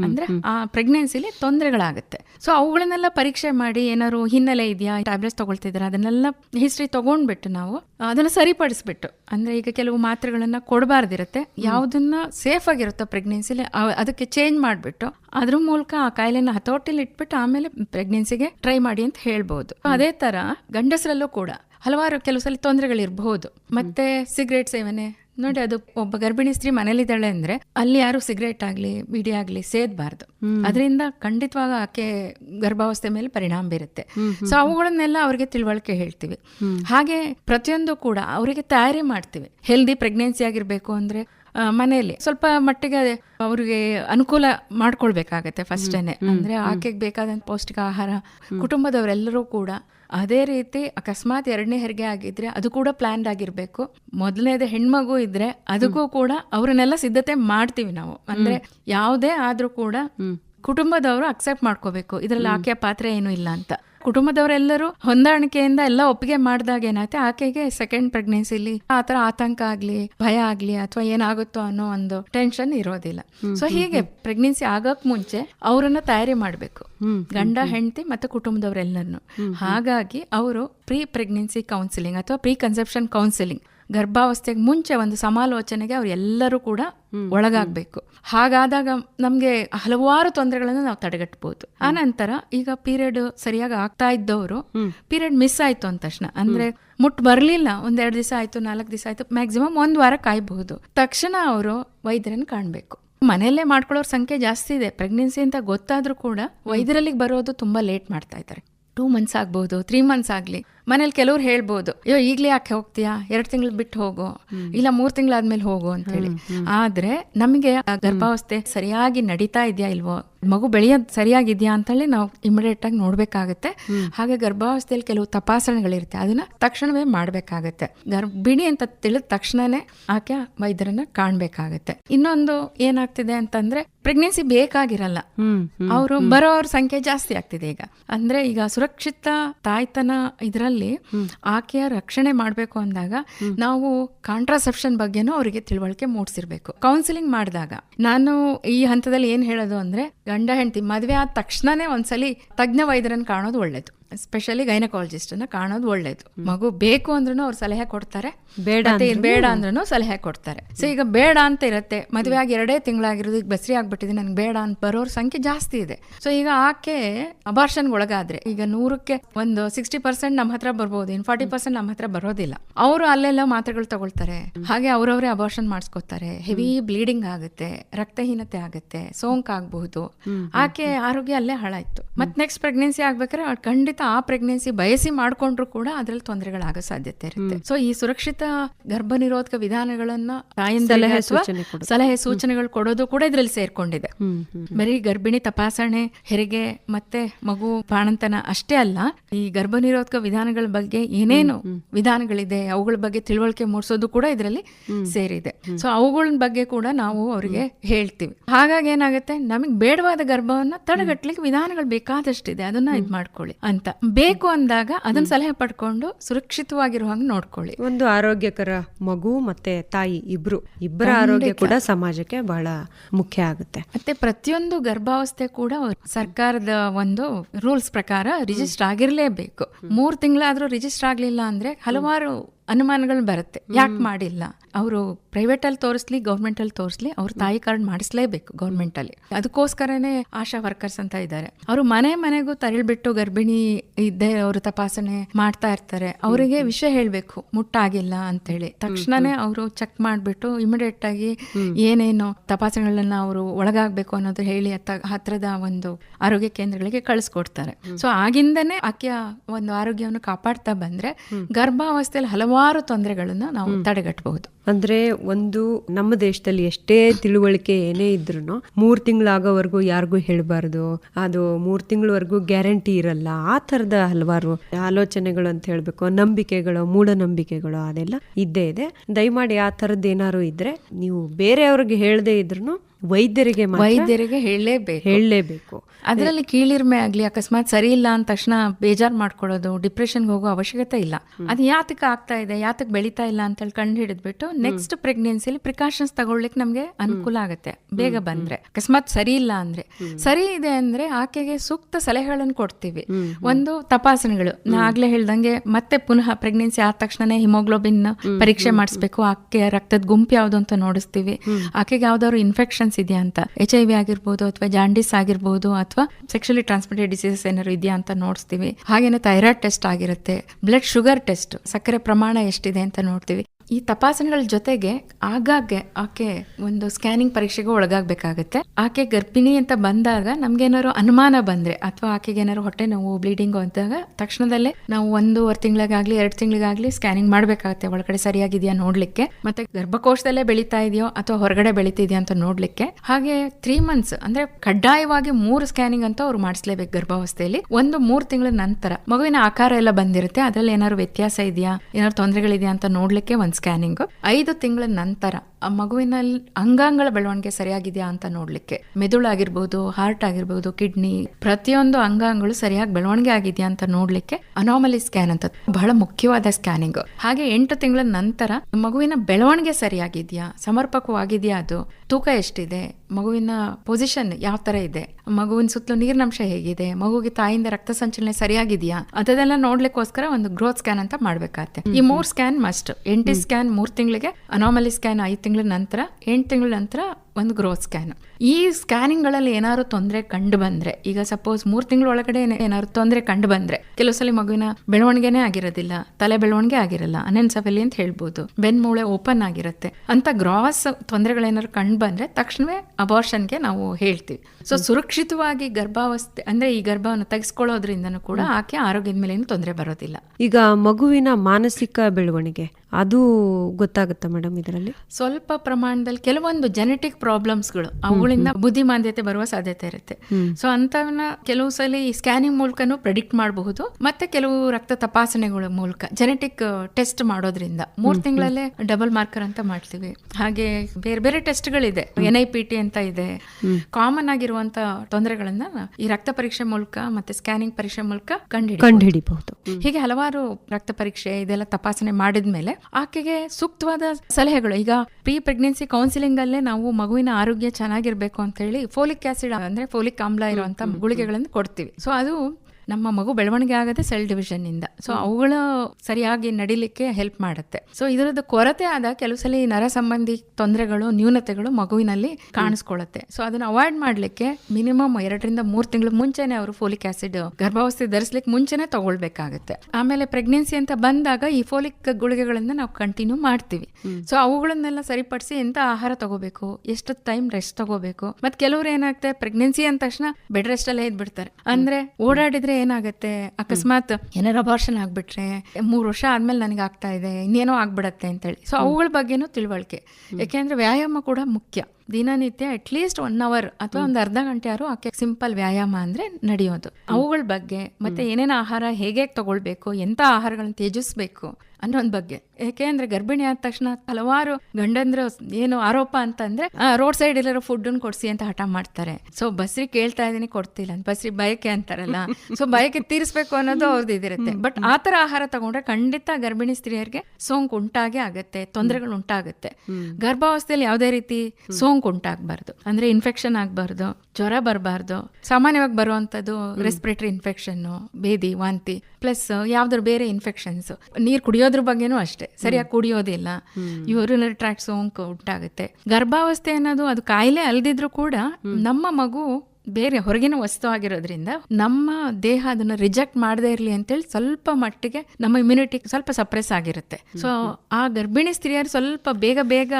ಅಂದ್ರೆ ಆ ಪ್ರೆಗ್ನೆನ್ಸಿಲಿ ತೊಂದರೆಗಳಾಗುತ್ತೆ. ಸೊ ಅವುಗಳನ್ನೆಲ್ಲ ಪರೀಕ್ಷೆ ಮಾಡಿ ಏನಾದ್ರು ಹಿನ್ನೆಲೆ ಇದೆಯಾ? ಟ್ಯಾಬ್ಲೆಟ್ಸ್ ತಗೊಳ್ತಿದ್ರೆ ಅದನ್ನೆಲ್ಲ ಹಿಸ್ಟ್ರಿ ತಗೊಂಡ್ಬಿಟ್ಟು ನಾವು ಅದನ್ನ ಸರಿಪಡಿಸ್ಬಿಟ್ಟು ಅಂದ್ರೆ ಈಗ ಕೆಲವು ಮಾತ್ರೆಗಳನ್ನ ಕೊಡಬಾರ್ದಿರತ್ತೆ. ಯಾವ್ದನ್ನ ಸೇಫ್ ಆಗಿರುತ್ತೋ ಪ್ರೆಗ್ನೆನ್ಸಿಲಿ ಅದಕ್ಕೆ ಚೇಂಜ್ ಮಾಡಿಬಿಟ್ಟು ಅದ್ರ ಮೂಲಕ ಆ ಕಾಯಿಲೆನ ಹತೋಟಿಲಿ ಇಟ್ಬಿಟ್ಟು ಆಮೇಲೆ ಪ್ರೆಗ್ನೆನ್ಸಿಗೆ ಟ್ರೈ ಮಾಡಿ ಅಂತ ಹೇಳ್ಬೋದು. ಅದೇ ತರ ಗಂಡಸರಲ್ಲೂ ಕೂಡ ಹಲವಾರು ಕೆಲವು ಸಲ ತೊಂದರೆಗಳಿರಬಹುದು ಮತ್ತೆ ಸಿಗರೇಟ್ ಸೇವನೆ ನೋಡಿ ಅದು ಒಬ್ಬ ಗರ್ಭಿಣಿ ಸ್ತ್ರೀ ಮನೇಲಿದ್ದಾಳೆ ಅಂದ್ರೆ ಅಲ್ಲಿ ಯಾರು ಸಿಗರೇಟ್ ಆಗ್ಲಿ ಬಿಡಿ ಆಗ್ಲಿ ಸೇದ್ಬಾರ್ದು. ಅದರಿಂದ ಖಂಡಿತವಾಗ ಆಕೆ ಗರ್ಭಾವಸ್ಥೆ ಮೇಲೆ ಪರಿಣಾಮ ಬೀರುತ್ತೆ. ಸೊ ಅವುಗಳನ್ನೆಲ್ಲ ಅವ್ರಿಗೆ ತಿಳುವಳಿಕೆ ಹೇಳ್ತೀವಿ. ಹಾಗೆ ಪ್ರತಿಯೊಂದು ಕೂಡ ಅವರಿಗೆ ತಯಾರಿ ಮಾಡ್ತೀವಿ. ಹೆಲ್ದಿ ಪ್ರೆಗ್ನೆನ್ಸಿ ಆಗಿರ್ಬೇಕು ಅಂದ್ರೆ ಮನೆಯಲ್ಲಿ ಸ್ವಲ್ಪ ಮಟ್ಟಿಗೆ ಅವ್ರಿಗೆ ಅನುಕೂಲ ಮಾಡ್ಕೊಳ್ಬೇಕಾಗತ್ತೆ ಫಸ್ಟೇನೆ ಅಂದ್ರೆ ಆಕೆಗೆ ಬೇಕಾದಂತ ಪೌಷ್ಟಿಕ ಆಹಾರ ಕುಟುಂಬದವರೆಲ್ಲರೂ ಕೂಡ ಅದೇ ರೀತಿ ಅಕಸ್ಮಾತ್ ಎರಡನೇ ಹೆರಿಗೆ ಆಗಿದ್ರೆ ಅದು ಕೂಡ ಪ್ಲಾನ್ಡ್ ಆಗಿರ್ಬೇಕು. ಮೊದಲನೇದು ಹೆಣ್ಮಗು ಇದ್ರೆ ಅದಕ್ಕೂ ಕೂಡ ಅವ್ರನ್ನೆಲ್ಲ ಸಿದ್ಧತೆ ಮಾಡ್ತೀವಿ ನಾವು. ಅಂದ್ರೆ ಯಾವುದೇ ಆದ್ರೂ ಕೂಡ ಕುಟುಂಬದವರು ಅಕ್ಸೆಪ್ಟ್ ಮಾಡ್ಕೋಬೇಕು. ಇದ್ರಲ್ಲಿ ಆಕೆಯ ಪಾತ್ರ ಏನು ಇಲ್ಲ ಅಂತ. ಕುಟುಂಬದವರೆಲ್ಲರೂ ಹೊಂದಾಣಿಕೆಯಿಂದ ಎಲ್ಲ ಒಪ್ಪಿಗೆ ಮಾಡಿದಾಗ ಏನಾಗುತ್ತೆ ಆಕೆಗೆ ಸೆಕೆಂಡ್ ಪ್ರೆಗ್ನೆನ್ಸಿಲಿ ಆ ತರ ಆತಂಕ ಆಗ್ಲಿ ಭಯ ಆಗ್ಲಿ ಅಥವಾ ಏನಾಗುತ್ತೋ ಅನ್ನೋ ಒಂದು ಟೆನ್ಷನ್ ಇರೋದಿಲ್ಲ. ಸೊ ಹೀಗೆ ಪ್ರೆಗ್ನೆನ್ಸಿ ಆಗಕ್ ಮುಂಚೆ ಅವರನ್ನ ತಯಾರಿ ಮಾಡಬೇಕು. ಗಂಡ ಹೆಂಡತಿ ಮತ್ತೆ ಕುಟುಂಬದವರೆಲ್ಲರನ್ನು. ಹಾಗಾಗಿ ಅವರು ಪ್ರೀ ಪ್ರೆಗ್ನೆನ್ಸಿ ಕೌನ್ಸಿಲಿಂಗ್ ಅಥವಾ ಪ್ರೀ ಕನ್ಸೆಪ್ಷನ್ ಕೌನ್ಸಿಲಿಂಗ್ ಗರ್ಭಾವಸ್ಥೆಗೆ ಮುಂಚೆ ಒಂದು ಸಮಾಲೋಚನೆಗೆ ಅವ್ರು ಎಲ್ಲರೂ ಕೂಡ ಒಳಗಾಗಬೇಕು. ಹಾಗಾದಾಗ ನಮಗೆ ಹಲವಾರು ತೊಂದರೆಗಳನ್ನು ನಾವು ತಡೆಗಟ್ಟಬಹುದು ಆನಂತರ ಈಗ ಪೀರಿಯಡ್ ಸರಿಯಾಗಿ ಆಗ್ತಾ ಇದ್ದವರು ಪೀರಿಯಡ್ ಮಿಸ್ ಆಯ್ತು ಅಂದ ತಕ್ಷಣ ಅಂದ್ರೆ ಮುಟ್ ಬರಲಿಲ್ಲ ಒಂದೆರಡು ದಿವಸ ಆಯ್ತು ನಾಲ್ಕು ದಿವಸ ಆಯ್ತು ಮ್ಯಾಕ್ಸಿಮಮ್ ಒಂದು ವಾರ ಕಾಯಬಹುದು ತಕ್ಷಣ ಅವರು ವೈದ್ಯರನ್ನು ಕಾಣಬೇಕು. ಮನೆಯಲ್ಲೇ ಮಾಡ್ಕೊಳ್ಳೋರ್ ಸಂಖ್ಯೆ ಜಾಸ್ತಿ ಇದೆ. ಪ್ರೆಗ್ನೆನ್ಸಿ ಅಂತ ಗೊತ್ತಾದ್ರೂ ಕೂಡ ವೈದ್ಯರಲ್ಲಿಗೆ ಬರೋದು ತುಂಬಾ ಲೇಟ್ ಮಾಡ್ತಾ ಇದ್ದಾರೆ. ಟೂ ಮಂತ್ಸ್ ಆಗ್ಬಹುದು ತ್ರೀ ಮಂತ್ಸ್ ಆಗಲಿ. ಮನೇಲಿ ಕೆಲವ್ರು ಹೇಳ್ಬೋದು ಅಯ್ಯೋ ಈಗಲೇ ಯಾಕೆ ಹೋಗ್ತೀಯಾ? ಎರಡು ತಿಂಗಳು ಬಿಟ್ಟು ಹೋಗು ಇಲ್ಲ ಮೂರು ತಿಂಗಳಾದ್ಮೇಲೆ ಹೋಗು ಅಂತೇಳಿ. ಆದ್ರೆ ನಮಗೆ ಗರ್ಭಾವಸ್ಥೆ ಸರಿಯಾಗಿ ನಡೀತಾ ಇದೆಯಾ ಇಲ್ವೋ? ಮಗು ಬೆಳೆಯೋದು ಸರಿಯಾಗಿದೆಯಾ ಅಂತೇಳಿ ನಾವು ಇಮಿಡಿಯೇಟ್ ಆಗಿ ನೋಡ್ಬೇಕಾಗತ್ತೆ. ಹಾಗೆ ಗರ್ಭಾವಸ್ಥೆಯಲ್ಲಿ ಕೆಲವು ತಪಾಸಣೆಗಳಿರುತ್ತೆ ಅದನ್ನ ತಕ್ಷಣವೇ ಮಾಡಬೇಕಾಗತ್ತೆ. ಗರ್ಭಿಣಿ ಅಂತ ತಿಳಿದ ತಕ್ಷಣನೇ ಆಕೆ ವೈದ್ಯರನ್ನ ಕಾಣ್ಬೇಕಾಗತ್ತೆ. ಇನ್ನೊಂದು ಏನಾಗ್ತಿದೆ ಅಂತಂದ್ರೆ ಪ್ರೆಗ್ನೆನ್ಸಿ ಬೇಕಾಗಿರಲ್ಲ. ಅವರು ಬರೋವ್ರ ಸಂಖ್ಯೆ ಜಾಸ್ತಿ ಆಗ್ತಿದೆ ಈಗ. ಅಂದ್ರೆ ಈಗ ಸುರಕ್ಷಿತ ತಾಯ್ತನ ಇದರಲ್ಲಿ ಆಕೆಯ ರಕ್ಷಣೆ ಮಾಡಬೇಕು ಅಂದಾಗ ನಾವು ಕಾಂಟ್ರಾಸೆಪ್ಷನ್ ಬಗ್ಗೆನೂ ಅವರಿಗೆ ತಿಳುವಳಿಕೆ ಮೂಡಿಸಿರ್ಬೇಕು. ಕೌನ್ಸಿಲಿಂಗ್ ಮಾಡಿದಾಗ. ನಾನು ಈ ಹಂತದಲ್ಲಿ ಏನ್ ಹೇಳೋದು ಅಂದ್ರೆ ಗಂಡ ಹೆಂಡತಿ ಮದುವೆ ಆದ ತಕ್ಷಣನೇ ಒಂದ್ಸಲಿ ತಜ್ಞ ವೈದ್ಯರನ್ನು ಕಾಣೋದು ಒಳ್ಳೇದು. ಸ್ಪೆಷಲಿ ಗೈನಕಾಲಜಿಸ್ಟ್ ಅನ್ನ ಕಾಣೋದು ಒಳ್ಳೇದು. ಮಗು ಬೇಕು ಅಂದ್ರೂ ಅವ್ರು ಸಲಹೆ ಕೊಡ್ತಾರೆ. ಬೇಡ ಬೇಡ ಅಂದ್ರೂ ಸಲಹೆ ಕೊಡ್ತಾರೆ. ಸೊ ಈಗ ಬೇಡ ಅಂತ ಇರುತ್ತೆ. ಮದುವೆ ಆಗಿ ಎರಡೇ ತಿಂಗಳಾಗಿರೋದು ಈಗ ಬಸ್ರಿ ಆಗ್ಬಿಟ್ಟಿದೆ ನನಗೆ ಬೇಡ ಅಂತ ಬರೋರ್ ಸಂಖ್ಯೆ ಜಾಸ್ತಿ ಇದೆ. ಸೊ ಈಗ ಆಕೆ ಅಬಾರ್ಷನ್ ಒಳಗಾದ್ರೆ ಈಗ ನೂರಕ್ಕೆ ಒಂದು ಸಿಕ್ಸ್ಟಿ ಪರ್ಸೆಂಟ್ ನಮ್ಮ ಹತ್ರ ಬರ್ಬೋದು ಇನ್ ಫಾರ್ಟಿ ಪರ್ಸೆಂಟ್ ನಮ್ಮ ಹತ್ರ ಬರೋದಿಲ್ಲ. ಅವರು ಅಲ್ಲೆಲ್ಲ ಮಾತ್ರೆಗಳು ತಗೊಳ್ತಾರೆ. ಹಾಗೆ ಅವರವರೇ ಅಬಾರ್ಷನ್ ಮಾಡಿಸ್ಕೊತಾರೆ. ಹೆವಿ ಬ್ಲೀಡಿಂಗ್ ಆಗುತ್ತೆ ರಕ್ತಹೀನತೆ ಆಗುತ್ತೆ ಸೋಂಕ್ ಆಗಬಹುದು ಆಕೆ ಆರೋಗ್ಯ ಅಲ್ಲೇ ಹಾಳಾಯ್ತು. ಮತ್ತೆ ನೆಕ್ಸ್ಟ್ ಪ್ರೆಗ್ನೆನ್ಸಿ ಆಗ್ಬೇಕಾದ್ರೆ ಖಂಡಿತ ಆ ಪ್ರೆಗ್ನೆನ್ಸಿ ಬಯಸಿ ಮಾಡಿಕೊಂಡ್ರು ಕೂಡ ಅದ್ರಲ್ಲಿ ತೊಂದರೆಗಳಾಗೋ ಸಾಧ್ಯತೆ ಇರುತ್ತೆ. ಸೊ ಈ ಸುರಕ್ಷಿತ ಗರ್ಭ ನಿರೋಧಕ ವಿಧಾನಗಳನ್ನ ತಾಯಿಂದಲೇ ಸಲಹೆ ಸೂಚನೆಗಳು ಕೊಡೋದು ಕೂಡ ಇದ್ರಲ್ಲಿ ಸೇರ್ಕೊಂಡಿದೆ. ಬರೀ ಗರ್ಭಿಣಿ ತಪಾಸಣೆ ಹೆರಿಗೆ ಮತ್ತೆ ಮಗು ಬಾಣಂತನ ಅಷ್ಟೇ ಅಲ್ಲ ಈ ಗರ್ಭ ನಿರೋಧಕ ವಿಧಾನಗಳ ಬಗ್ಗೆ ಏನೇನು ವಿಧಾನಗಳಿದೆ ಅವುಗಳ ಬಗ್ಗೆ ತಿಳುವಳಿಕೆ ಮೂಡಿಸೋದು ಕೂಡ ಇದರಲ್ಲಿ ಸೇರಿದೆ. ಸೊ ಅವುಗಳ ಬಗ್ಗೆ ಕೂಡ ನಾವು ಅವರಿಗೆ ಹೇಳ್ತೀವಿ. ಹಾಗಾಗಿ ಏನಾಗುತ್ತೆ ನಮಗೆ ಬೇಡವಾದ ಗರ್ಭವನ್ನ ತಡೆಗಟ್ಟಲಿಕ್ಕೆ ವಿಧಾನಗಳು ಬೇಕಾದಷ್ಟಿದೆ. ಅದನ್ನ ಇದ್ ಮಾಡ್ಕೊಳ್ಳಿ ಅಂತ. ಬೇಕು ಅಂದಾಗ ಅದನ್ನ ಸಲಹೆ ಪಡ್ಕೊಂಡು ಸುರಕ್ಷಿತವಾಗಿರೋ ಹಂಗೆ ನೋಡ್ಕೊಳ್ಳಿ. ಒಂದು ಆರೋಗ್ಯಕರ ಮಗು ಮತ್ತೆ ತಾಯಿ ಇಬ್ರು ಇಬ್ಬರ ಆರೋಗ್ಯ ಕೂಡ ಸಮಾಜಕ್ಕೆ ಬಹಳ ಮುಖ್ಯ ಆಗುತ್ತೆ. ಮತ್ತೆ ಪ್ರತಿಯೊಂದು ಗರ್ಭಾವಸ್ಥೆ ಕೂಡ ಸರ್ಕಾರದ ಒಂದು ರೂಲ್ಸ್ ಪ್ರಕಾರ ರಿಜಿಸ್ಟರ್ ಆಗಿರ್ಲೇಬೇಕು. ಮೂರ್ ತಿಂಗಳಾದ್ರೂ ರಿಜಿಸ್ಟರ್ ಆಗ್ಲಿಲ್ಲ ಅಂದ್ರೆ ಹಲವಾರು ಅನುಮಾನಗಳು ಬರುತ್ತೆ. ಯಾಕೆ ಮಾಡಿಲ್ಲ? ಅವರು ಪ್ರೈವೇಟ್ ಅಲ್ಲಿ ತೋರಿಸ್ಲಿ ಗೌರ್ಮೆಂಟ್ ಅಲ್ಲಿ ತೋರಿಸ್ಲಿ ಅವ್ರ ತಾಯಿ ಕಾರ್ಡ್ ಮಾಡಿಸ್ಲೇಬೇಕು ಗೌರ್ಮೆಂಟ್ ಅಲ್ಲಿ. ಅದಕ್ಕೋಸ್ಕರನೇ ಆಶಾ ವರ್ಕರ್ಸ್ ಅಂತ ಇದ್ದಾರೆ. ಅವರು ಮನೆ ಮನೆಗೂ ತರಳ್ಬಿಟ್ಟು ಗರ್ಭಿಣಿ ಇದ್ದೇ ಅವರು ತಪಾಸಣೆ ಮಾಡ್ತಾ ಇರ್ತಾರೆ. ಅವರಿಗೆ ವಿಷಯ ಹೇಳ್ಬೇಕು. ಮುಟ್ಟಾಗಿಲ್ಲ ಅಂತೇಳಿ. ತಕ್ಷಣನೇ ಅವರು ಚೆಕ್ ಮಾಡ್ಬಿಟ್ಟು ಇಮಿಡಿಯೇಟ್ ಆಗಿ ಏನೇನು ತಪಾಸಣೆಗಳನ್ನ ಅವರು ಒಳಗಾಗಬೇಕು ಅನ್ನೋದು ಹೇಳಿ ಹತ್ರದ ಒಂದು ಆರೋಗ್ಯ ಕೇಂದ್ರಗಳಿಗೆ ಕಳಿಸ್ಕೊಡ್ತಾರೆ. ಸೊ ಆಗಿಂದನೇ ಆಕೆಯ ಒಂದು ಆರೋಗ್ಯವನ್ನು ಕಾಪಾಡ್ತಾ ಬಂದ್ರೆ ಗರ್ಭಾವಸ್ಥೆಯಲ್ಲಿ ಹಲವಾರು ತೊಂದರೆಗಳನ್ನ ನಾವು ತಡೆಗಟ್ಟಬಹುದು. ಅಂದ್ರೆ ಒಂದು ನಮ್ಮ ದೇಶದಲ್ಲಿ ಎಷ್ಟೇ ತಿಳುವಳಿಕೆ ಏನೇ ಇದ್ರು ಮೂರ್ ತಿಂಗಳಾಗೋವರೆಗೂ ಯಾರಿಗೂ ಹೇಳಬಾರ್ದು ಅದು ಮೂರ್ ತಿಂಗಳವರೆಗೂ ಗ್ಯಾರಂಟಿ ಇರಲ್ಲ ಆ ತರದ ಹಲವಾರು ಆಲೋಚನೆಗಳು ಅಂತ ಹೇಳ್ಬೇಕು ನಂಬಿಕೆಗಳು ಮೂಢನಂಬಿಕೆಗಳು ಅದೆಲ್ಲ ಇದ್ದೇ ಇದೆ. ದಯಮಾಡಿ ಆ ತರದ್ದು ಏನಾದ್ರು ಇದ್ರೆ ನೀವು ಬೇರೆಯವ್ರಿಗೆ ಹೇಳದೇ ಇದ್ರು ವೈದ್ಯರಿಗೆ ವೈದ್ಯರಿಗೆ ಹೇಳಲೇಬೇಕು. ಹೇಳಲೇಬೇಕು. ಅದರಲ್ಲಿ ಕೀಳಿರ್ಮೆ ಆಗಲಿ ಅಕಸ್ಮಾತ್ ಸರಿ ಇಲ್ಲ ಅಂದ ತಕ್ಷಣ ಬೇಜಾರು ಮಾಡ್ಕೊಳ್ಳೋದು ಡಿಪ್ರೆಷನ್ಗೆ ಹೋಗೋ ಅವಶ್ಯಕತೆ ಇಲ್ಲ. ಅದು ಯಾತಕ್ಕೆ ಆಗ್ತಾ ಇದೆ ಯಾತಕ್ಕೆ ಬೆಳೀತಾ ಇಲ್ಲ ಅಂತ ಹೇಳಿ ಕಂಡು ಹಿಡಿದ್ಬಿಟ್ಟು ನೆಕ್ಸ್ಟ್ ಪ್ರೆಗ್ನೆನ್ಸಿಲಿ ಪ್ರಿಕಾಷನ್ಸ್ ತಗೊಳ್ಲಿಕ್ಕೆ ನಮಗೆ ಅನುಕೂಲ ಆಗುತ್ತೆ. ಬೇಗ ಬಂದ್ರೆ. ಅಕಸ್ಮಾತ್ ಸರಿ ಇಲ್ಲ ಅಂದ್ರೆ. ಸರಿ ಇದೆ ಅಂದ್ರೆ ಆಕೆಗೆ ಸೂಕ್ತ ಸಲಹೆಗಳನ್ನು ಕೊಡ್ತೀವಿ. ಒಂದು ತಪಾಸಣೆಗಳು. ನಾ ಆಗ್ಲೇ ಹೇಳ್ದಂಗೆ ಮತ್ತೆ ಪುನಃ ಪ್ರೆಗ್ನೆನ್ಸಿ ಆದ ತಕ್ಷಣನೇ ಹಿಮೋಗ್ಲೋಬಿನ್ ಪರೀಕ್ಷೆ ಮಾಡಿಸ್ಬೇಕು. ಆಕೆ ರಕ್ತದ ಗುಂಪು ಯಾವುದು ಅಂತ ನೋಡಿಸ್ತೀವಿ. ಆಕೆಗೆ ಯಾವ್ದಾದ್ರು ಇನ್ಫೆಕ್ಷನ್ಸ್ ಇದೆಯಾ ಅಂತ? ಎಚ್ ಐ ವಿ ಆಗಿರ್ಬೋದು ಅಥವಾ ಜಾಂಡಿಸ್ ಆಗಿರ್ಬೋದು ಅಥವಾ ಸೆಕ್ಷುಲಿ ಟ್ರಾನ್ಸ್ಮಿಟೆಡ್ ಡಿಸೀಸಸ್ ಏನಾದ್ರು ಇದೆಯಾ ಅಂತ ನೋಡ್ತೀವಿ ಹಾಗೇನೆ ಥೈರಾಯ್ಡ್ ಟೆಸ್ಟ್ ಆಗಿರುತ್ತೆ. ಬ್ಲಡ್ ಶುಗರ್ ಟೆಸ್ಟ್ ಸಕ್ಕರೆ ಪ್ರಮಾಣ ಎಷ್ಟಿದೆ ಅಂತ ನೋಡ್ತೀವಿ. ಈ ತಪಾಸಣೆಗಳ ಜೊತೆಗೆ ಆಗಾಗ್ಗೆ ಆಕೆ ಒಂದು ಸ್ಕ್ಯಾನಿಂಗ್ ಪರೀಕ್ಷೆಗೆ ಒಳಗಾಗಬೇಕಾಗತ್ತೆ. ಆಕೆ ಗರ್ಭಿಣಿ ಅಂತ ಬಂದಾಗ ನಮ್ಗೇನಾದ್ರು ಅನುಮಾನ ಬಂದ್ರೆ ಅಥವಾ ಆಕೆಗೆ ಏನಾದ್ರು ಹೊಟ್ಟೆ ನೋವು ಬ್ಲೀಡಿಂಗ್ ಅಂದಾಗ ತಕ್ಷಣದಲ್ಲೇ ನಾವು ಒಂದೂವರೆ ತಿಂಗಳಿಗಾಗ್ಲಿ, ಎರಡು ತಿಂಗಳಿಗಾಗ್ಲಿ ಸ್ಕ್ಯಾನಿಂಗ್ ಮಾಡಬೇಕಾಗತ್ತೆ. ಒಳಗಡೆ ಸರಿಯಾಗಿದೆಯಾ ನೋಡ್ಲಿಕ್ಕೆ? ಮತ್ತೆ ಗರ್ಭಕೋಶದಲ್ಲೇ ಬೆಳೀತಾ ಇದೆಯೋ ಅಥವಾ ಹೊರಗಡೆ ಬೆಳೀತಿದೆಯಾ ಅಂತ ನೋಡ್ಲಿಕ್ಕೆ? ಹಾಗೆ ತ್ರೀ ಮಂತ್ಸ್ ಅಂದ್ರೆ ಕಡ್ಡಾಯವಾಗಿ ಮೂರು ಸ್ಕ್ಯಾನಿಂಗ್ ಅಂತ ಅವ್ರು ಮಾಡಿಸ್ಲೇಬೇಕು ಗರ್ಭಾವಸ್ಥೆಯಲ್ಲಿ. ಒಂದು ಮೂರು ತಿಂಗಳ ನಂತರ ಮಗುವಿನ ಆಕಾರ ಎಲ್ಲ ಬಂದಿರುತ್ತೆ. ಅದ್ರಲ್ಲಿ ಏನಾದ್ರು ವ್ಯತ್ಯಾಸ ಇದೆಯಾ? ಏನಾದ್ರು ತೊಂದರೆಗಳಿದೆಯಾ ಅಂತ ನೋಡ್ಲಿಕ್ಕೆ ಒಂದು ಸ್ಕ್ಯಾನಿಂಗ್ ಐದು ತಿಂಗಳ ನಂತರ ಆ ಮಗುವಿನಲ್ಲಿ ಅಂಗಾಂಗಗಳ ಬೆಳವಣಿಗೆ ಸರಿಯಾಗಿದೆಯಾ ಅಂತ ನೋಡ್ಲಿಕ್ಕೆ. ಮೆದುಳು ಆಗಿರ್ಬೋದು ಹಾರ್ಟ್ ಆಗಿರ್ಬೋದು ಕಿಡ್ನಿ ಪ್ರತಿಯೊಂದು ಅಂಗಾಂಗಗಳು ಸರಿಯಾಗಿ ಬೆಳವಣಿಗೆ ಆಗಿದೆಯಾ ಅಂತ ನೋಡ್ಲಿಕ್ಕೆ ಅನಾಮಲಿ ಸ್ಕ್ಯಾನ್ ಅಂತ. ಬಹಳ ಮುಖ್ಯವಾದ ಸ್ಕ್ಯಾನಿಂಗ್ ಹಾಗೆ ಎಂಟು ತಿಂಗಳ ನಂತರ ಮಗುವಿನ ಬೆಳವಣಿಗೆ ಸರಿಯಾಗಿದೆಯಾ, ಸಮರ್ಪಕವಾಗಿದೆಯಾ ಅದು, ತೂಕ ಎಷ್ಟಿದೆ ಮಗುವಿನ ಪೊಸಿಷನ್ ಯಾವ ತರ ಇದೆ? ಮಗುವಿನ ಸುತ್ತಲೂ ನೀರಿನಂಶ ಹೇಗಿದೆ? ಮಗುಗೆ ತಾಯಿಯಿಂದ ರಕ್ತ ಸಂಚಲನೆ ಸರಿಯಾಗಿದೆಯಾ? ಅದನ್ನೆಲ್ಲ ನೋಡ್ಲಿಕ್ಕೋಸ್ಕರ ಒಂದು ಗ್ರೋತ್ ಸ್ಕ್ಯಾನ್ ಅಂತ ಮಾಡ್ಬೇಕಾಗತ್ತೆ. ಈ ಮೂರ್ ಸ್ಕ್ಯಾನ್ ಮಸ್ಟ್ ಎಂಟಿ ಸ್ಕ್ಯಾನ್ ಮೂರ್ ತಿಂಗಳಿಗೆ ಅನಾಮಲಿ ಸ್ಕ್ಯಾನ್ ಐದು ತಿಂಗಳ ನಂತರ ಎಂಟು ತಿಂಗಳ ನಂತರ ಒಂದು ಗ್ರೋತ್ ಸ್ಕ್ಯಾನ್ ಈ ಸ್ಕ್ಯಾನಿಂಗ್ಗಳಲ್ಲಿ ಏನಾದ್ರು ತೊಂದರೆ ಕಂಡು ಬಂದರೆ ಈಗ ಸಪೋಸ್ ಮೂರು ತಿಂಗಳ ಒಳಗಡೆ ಏನಾದ್ರು ತೊಂದರೆ ಕಂಡು ಬಂದರೆ ಕೆಲವು ಸಲ ಮಗುವಿನ ಬೆಳವಣಿಗೆನೇ ಆಗಿರೋದಿಲ್ಲ ತಲೆ ಬೆಳವಣಿಗೆ ಆಗಿರಲ್ಲ ಅನೆನ್ಸಫೆಲಿ ಅಂತ ಹೇಳ್ಬೋದು. ಬೆನ್ಮೂಳೆ ಓಪನ್ ಆಗಿರುತ್ತೆ. ಅಂತ ಗ್ರಾಸ್ ತೊಂದರೆಗಳೇನಾದ್ರು ಕಂಡು ಬಂದರೆ ತಕ್ಷಣವೇ ಅಬಾರ್ಷನ್ಗೆ ನಾವು ಹೇಳ್ತೀವಿ. ಸೊ ಸುರಕ್ಷಿತವಾಗಿ ಗರ್ಭಾವಸ್ಥೆ ಅಂದ್ರೆ ಈ ಗರ್ಭವನ್ನು ತೆಗೆಸ್ಕೊಳ್ಳೋದ್ರಿಂದನೂ ಕೂಡ ಆಕೆ ಆರೋಗ್ಯದ ಮೇಲೆ ಏನು ತೊಂದರೆ ಬರೋದಿಲ್ಲ. ಈಗ ಮಗುವಿನ ಮಾನಸಿಕ ಬೆಳವಣಿಗೆ. ಅದು ಗೊತ್ತಾಗುತ್ತೆ ಮೇಡಮ್ ಇದರಲ್ಲಿ? ಸ್ವಲ್ಪ ಪ್ರಮಾಣದಲ್ಲಿ ಕೆಲವೊಂದು ಜೆನೆಟಿಕ್ ಪ್ರಾಬ್ಲಮ್ಸ್ಗಳು ಅವುಗಳಿಂದ ಬುದ್ಧಿಮಾಂದ್ಯತೆ ಬರುವ ಸಾಧ್ಯತೆ ಇರುತ್ತೆ. ಸೊ ಅಂತವನ್ನ ಕೆಲವು ಸಲ ಈ ಸ್ಕ್ಯಾನಿಂಗ್ ಮೂಲಕನೂ ಪ್ರೆಡಿಕ್ಟ್ ಮಾಡಬಹುದು. ಮತ್ತೆ ಕೆಲವು ರಕ್ತ ತಪಾಸಣೆಗಳ ಮೂಲಕ ಜೆನೆಟಿಕ್ ಟೆಸ್ಟ್ ಮಾಡೋದ್ರಿಂದ. ಮೂರ್ ತಿಂಗಳಲ್ಲೇ ಡಬಲ್ ಮಾರ್ಕರ್ ಅಂತ ಮಾಡ್ತೀವಿ. ಹಾಗೆ ಬೇರೆ ಬೇರೆ ಟೆಸ್ಟ್ಗಳಿದೆ ಎನ್ ಐ ಪಿ ಟಿ ಅಂತ ಇದೆ. ಕಾಮನ್ ಆಗಿರುವಂತ ತೊಂದರೆಗಳನ್ನ ಈ ರಕ್ತ ಪರೀಕ್ಷೆ ಮೂಲಕ ಮತ್ತೆ ಸ್ಕ್ಯಾನಿಂಗ್ ಪರೀಕ್ಷೆ ಮೂಲಕ ಕಂಡು ಕಂಡುಹಿಡಿಬಹುದು. ಹೀಗೆ ಹಲವಾರು ರಕ್ತ ಪರೀಕ್ಷೆ ಇದೆಲ್ಲ ತಪಾಸಣೆ ಮಾಡಿದ್ಮೇಲೆ ಆಕೆಗೆ ಸೂಕ್ತವಾದ ಸಲಹೆಗಳು. ಈಗ ಪ್ರೀ ಪ್ರೆಗ್ನೆನ್ಸಿ ಕೌನ್ಸಿಲಿಂಗ್ ಅಲ್ಲೇ ನಾವು ಮಗುವಿನ ಆರೋಗ್ಯ ಚೆನ್ನಾಗಿರ್ಬೇಕು ಅಂತ ಹೇಳಿ ಫೋಲಿಕ್ ಆಸಿಡ್ ಅಂದ್ರೆ ಫೋಲಿಕ್ ಆಮ್ಲ ಇರುವಂತ ಗುಳಿಗೆಗಳನ್ನು ಕೊಡ್ತೀವಿ. ಸೊ ಅದು ನಮ್ಮ ಮಗು ಬೆಳವಣಿಗೆ ಆಗದೆ ಸೆಲ್ ಡಿವಿಷನ್ ಇಂದ. ಸೊ ಅವುಗಳ ಸರಿಯಾಗಿ ನಡಿಲಿಕ್ಕೆ ಹೆಲ್ಪ್ ಮಾಡುತ್ತೆ. ಸೊ ಇದರದ್ದು ಕೊರತೆ ಆದ ಕೆಲವು ಸಲ ನರ ಸಂಬಂಧಿ ತೊಂದರೆಗಳು ನ್ಯೂನತೆಗಳು ಮಗುವಿನಲ್ಲಿ ಕಾಣಿಸ್ಕೊಳ್ಳುತ್ತೆ ಸೊ ಅದನ್ನ ಅವಾಯ್ಡ್ ಮಾಡಲಿಕ್ಕೆ ಮಿನಿಮಮ್ ಎರಡರಿಂದ ಮೂರು ತಿಂಗಳು ಮುಂಚೆನೆ ಅವರು ಫೋಲಿಕ್ ಆಸಿಡ್ ಗರ್ಭಾವಸ್ಥೆ ಧರಿಸ್ಲಿಕ್ಕೆ ಮುಂಚೆನೆ ತಗೊಳ್ಬೇಕಾಗುತ್ತೆ. ಆಮೇಲೆ ಪ್ರೆಗ್ನೆನ್ಸಿ ಅಂತ ಬಂದಾಗ ಈ ಫೋಲಿಕ್ ಗುಳಿಗೆಗಳನ್ನ ನಾವು ಕಂಟಿನ್ಯೂ ಮಾಡ್ತೀವಿ. ಸೊ ಅವುಗಳನ್ನೆಲ್ಲ ಸರಿಪಡಿಸಿ ಎಂತ ಆಹಾರ ತಗೋಬೇಕು ಎಷ್ಟು ಟೈಮ್ ರೆಸ್ಟ್ ತಗೋಬೇಕು? ಮತ್ತೆ ಕೆಲವರು ಏನಾಗುತ್ತೆ ಪ್ರೆಗ್ನೆನ್ಸಿ ಅಂದ ತಕ್ಷಣ ಬೆಡ್ ರೆಸ್ಟ್ ಅಲ್ಲೇ ಇದ್ಬಿಡ್ತಾರೆ. ಅಂದ್ರೆ ಓಡಾಡಿದ್ರೆ ಏನಾಗುತ್ತೆ? ಅಕಸ್ಮಾತ್ ಏನಾರ ಅಬಾರ್ಷನ್ ಆಗ್ಬಿಟ್ರೆ ಮೂರು ವರ್ಷ ಆದ್ಮೇಲೆ ನನಗೆ ಆಗ್ತಾ ಇದೆ ಇನ್ನೇನೋ ಆಗ್ಬಿಡತ್ತೆ ಅಂತೇಳಿ. ಸೊ ಅವುಗಳ ಬಗ್ಗೆನೂ ತಿಳುವಳಿಕೆ. ಯಾಕೆಂದ್ರೆ ವ್ಯಾಯಾಮ ಕೂಡ ಮುಖ್ಯ. ದಿನನಿತ್ಯ ಅಟ್ಲೀಸ್ಟ್ ಒನ್ ಅವರ್ ಅಥವಾ ಒಂದು ಅರ್ಧ ಗಂಟೆ ಯಾರು ಆಕೆ ಸಿಂಪಲ್ ವ್ಯಾಯಾಮ ಅಂದ್ರೆ ನಡೆಯೋದು. ಅವುಗಳ ಬಗ್ಗೆ ಮತ್ತೆ ಏನೇನು ಆಹಾರ ಹೇಗೆ ತಗೊಳ್ಬೇಕು ಎಂತ ಆಹಾರಗಳನ್ನ ತ್ಯಜಿಸ್ಬೇಕು ಅನ್ನೋದ್ ಬಗ್ಗೆ. ಯಾಕೆಂದ್ರೆ ಗರ್ಭಿಣಿ ಆದ ತಕ್ಷಣ ಹಲವಾರು ಗಂಡಂದ್ರು ಏನು ಆರೋಪ ಅಂತಂದ್ರೆ ರೋಡ್ ಸೈಡ್ ಎಲ್ಲರೂ ಫುಡ್ ಕೊಡ್ಸಿ ಅಂತ ಹಠ ಮಾಡ್ತಾರೆ. ಸೊ ಬಸ್ರಿ ಕೇಳ್ತಾ ಇದೀನಿ, ಕೊಡ್ತಿಲ್ಲ. ಬಸ್ರಿ ಬಯಕೆ ಅಂತಾರಲ್ಲ. ಸೊ ಬಯಕೆ ತೀರಿಸಬೇಕು ಅನ್ನೋದು ಅವ್ರದ್ದು ಇದಿರುತ್ತೆ ಬಟ್ ಆತರ ಆಹಾರ ತಗೊಂಡ್ರೆ ಖಂಡಿತ ಗರ್ಭಿಣಿ ಸ್ತ್ರೀಯರಿಗೆ ಸೋಂಕು ಉಂಟಾಗೆ ಆಗತ್ತೆ. ತೊಂದರೆಗಳು ಉಂಟಾಗುತ್ತೆ. ಗರ್ಭಾವಸ್ಥೆಯಲ್ಲಿ ಯಾವುದೇ ರೀತಿ ಸೋಂಕು ಉಂಟಾಗಬಾರ್ದು. ಅಂದ್ರೆ ಇನ್ಫೆಕ್ಷನ್ ಆಗಬಾರ್ದು, ಜ್ವರ ಬರಬಾರ್ದು, ಸಾಮಾನ್ಯವಾಗಿ ಬರುವಂತದ್ದು ರೆಸ್ಪಿರೇಟರಿ ಇನ್ಫೆಕ್ಷನ್ ಬೇದಿ, ವಾಂತಿ ಪ್ಲಸ್ ಯಾವ್ದಾದ್ರು ಬೇರೆ ಇನ್ಫೆಕ್ಷನ್ಸ್ ನೀರ್ ಕುಡಿಯೋದ್ರ ಬಗ್ಗೆನೂ ಅಷ್ಟೇ. ಸರಿಯಾಗಿ ಕುಡಿಯೋದಿಲ್ಲ ಯೂರಿನರಿ ಟ್ರ್ಯಾಕ್ಟ್ ಸೋಂಕು ಉಂಟಾಗುತ್ತೆ. ಗರ್ಭಾವಸ್ಥೆ ಅನ್ನೋದು ಅದು ಕಾಯಿಲೆ ಅಲ್ದಿದ್ರು ಕೂಡ ನಮ್ಮ ಮಗು ಬೇರೆ ಹೊರಗಿನ ವಸ್ತು ಆಗಿರೋದ್ರಿಂದ ನಮ್ಮ ದೇಹ ಅದನ್ನ ರಿಜೆಕ್ಟ್ ಮಾಡದೇ ಇರಲಿ ಅಂತೇಳಿ ಸ್ವಲ್ಪ ಮಟ್ಟಿಗೆ ನಮ್ಮ ಇಮ್ಯುನಿಟಿ ಸ್ವಲ್ಪ ಸಪ್ರೆಸ್ ಆಗಿರುತ್ತೆ. ಸೊ ಆ ಗರ್ಭಿಣಿ ಸ್ತ್ರೀಯರು ಸ್ವಲ್ಪ ಬೇಗ ಬೇಗ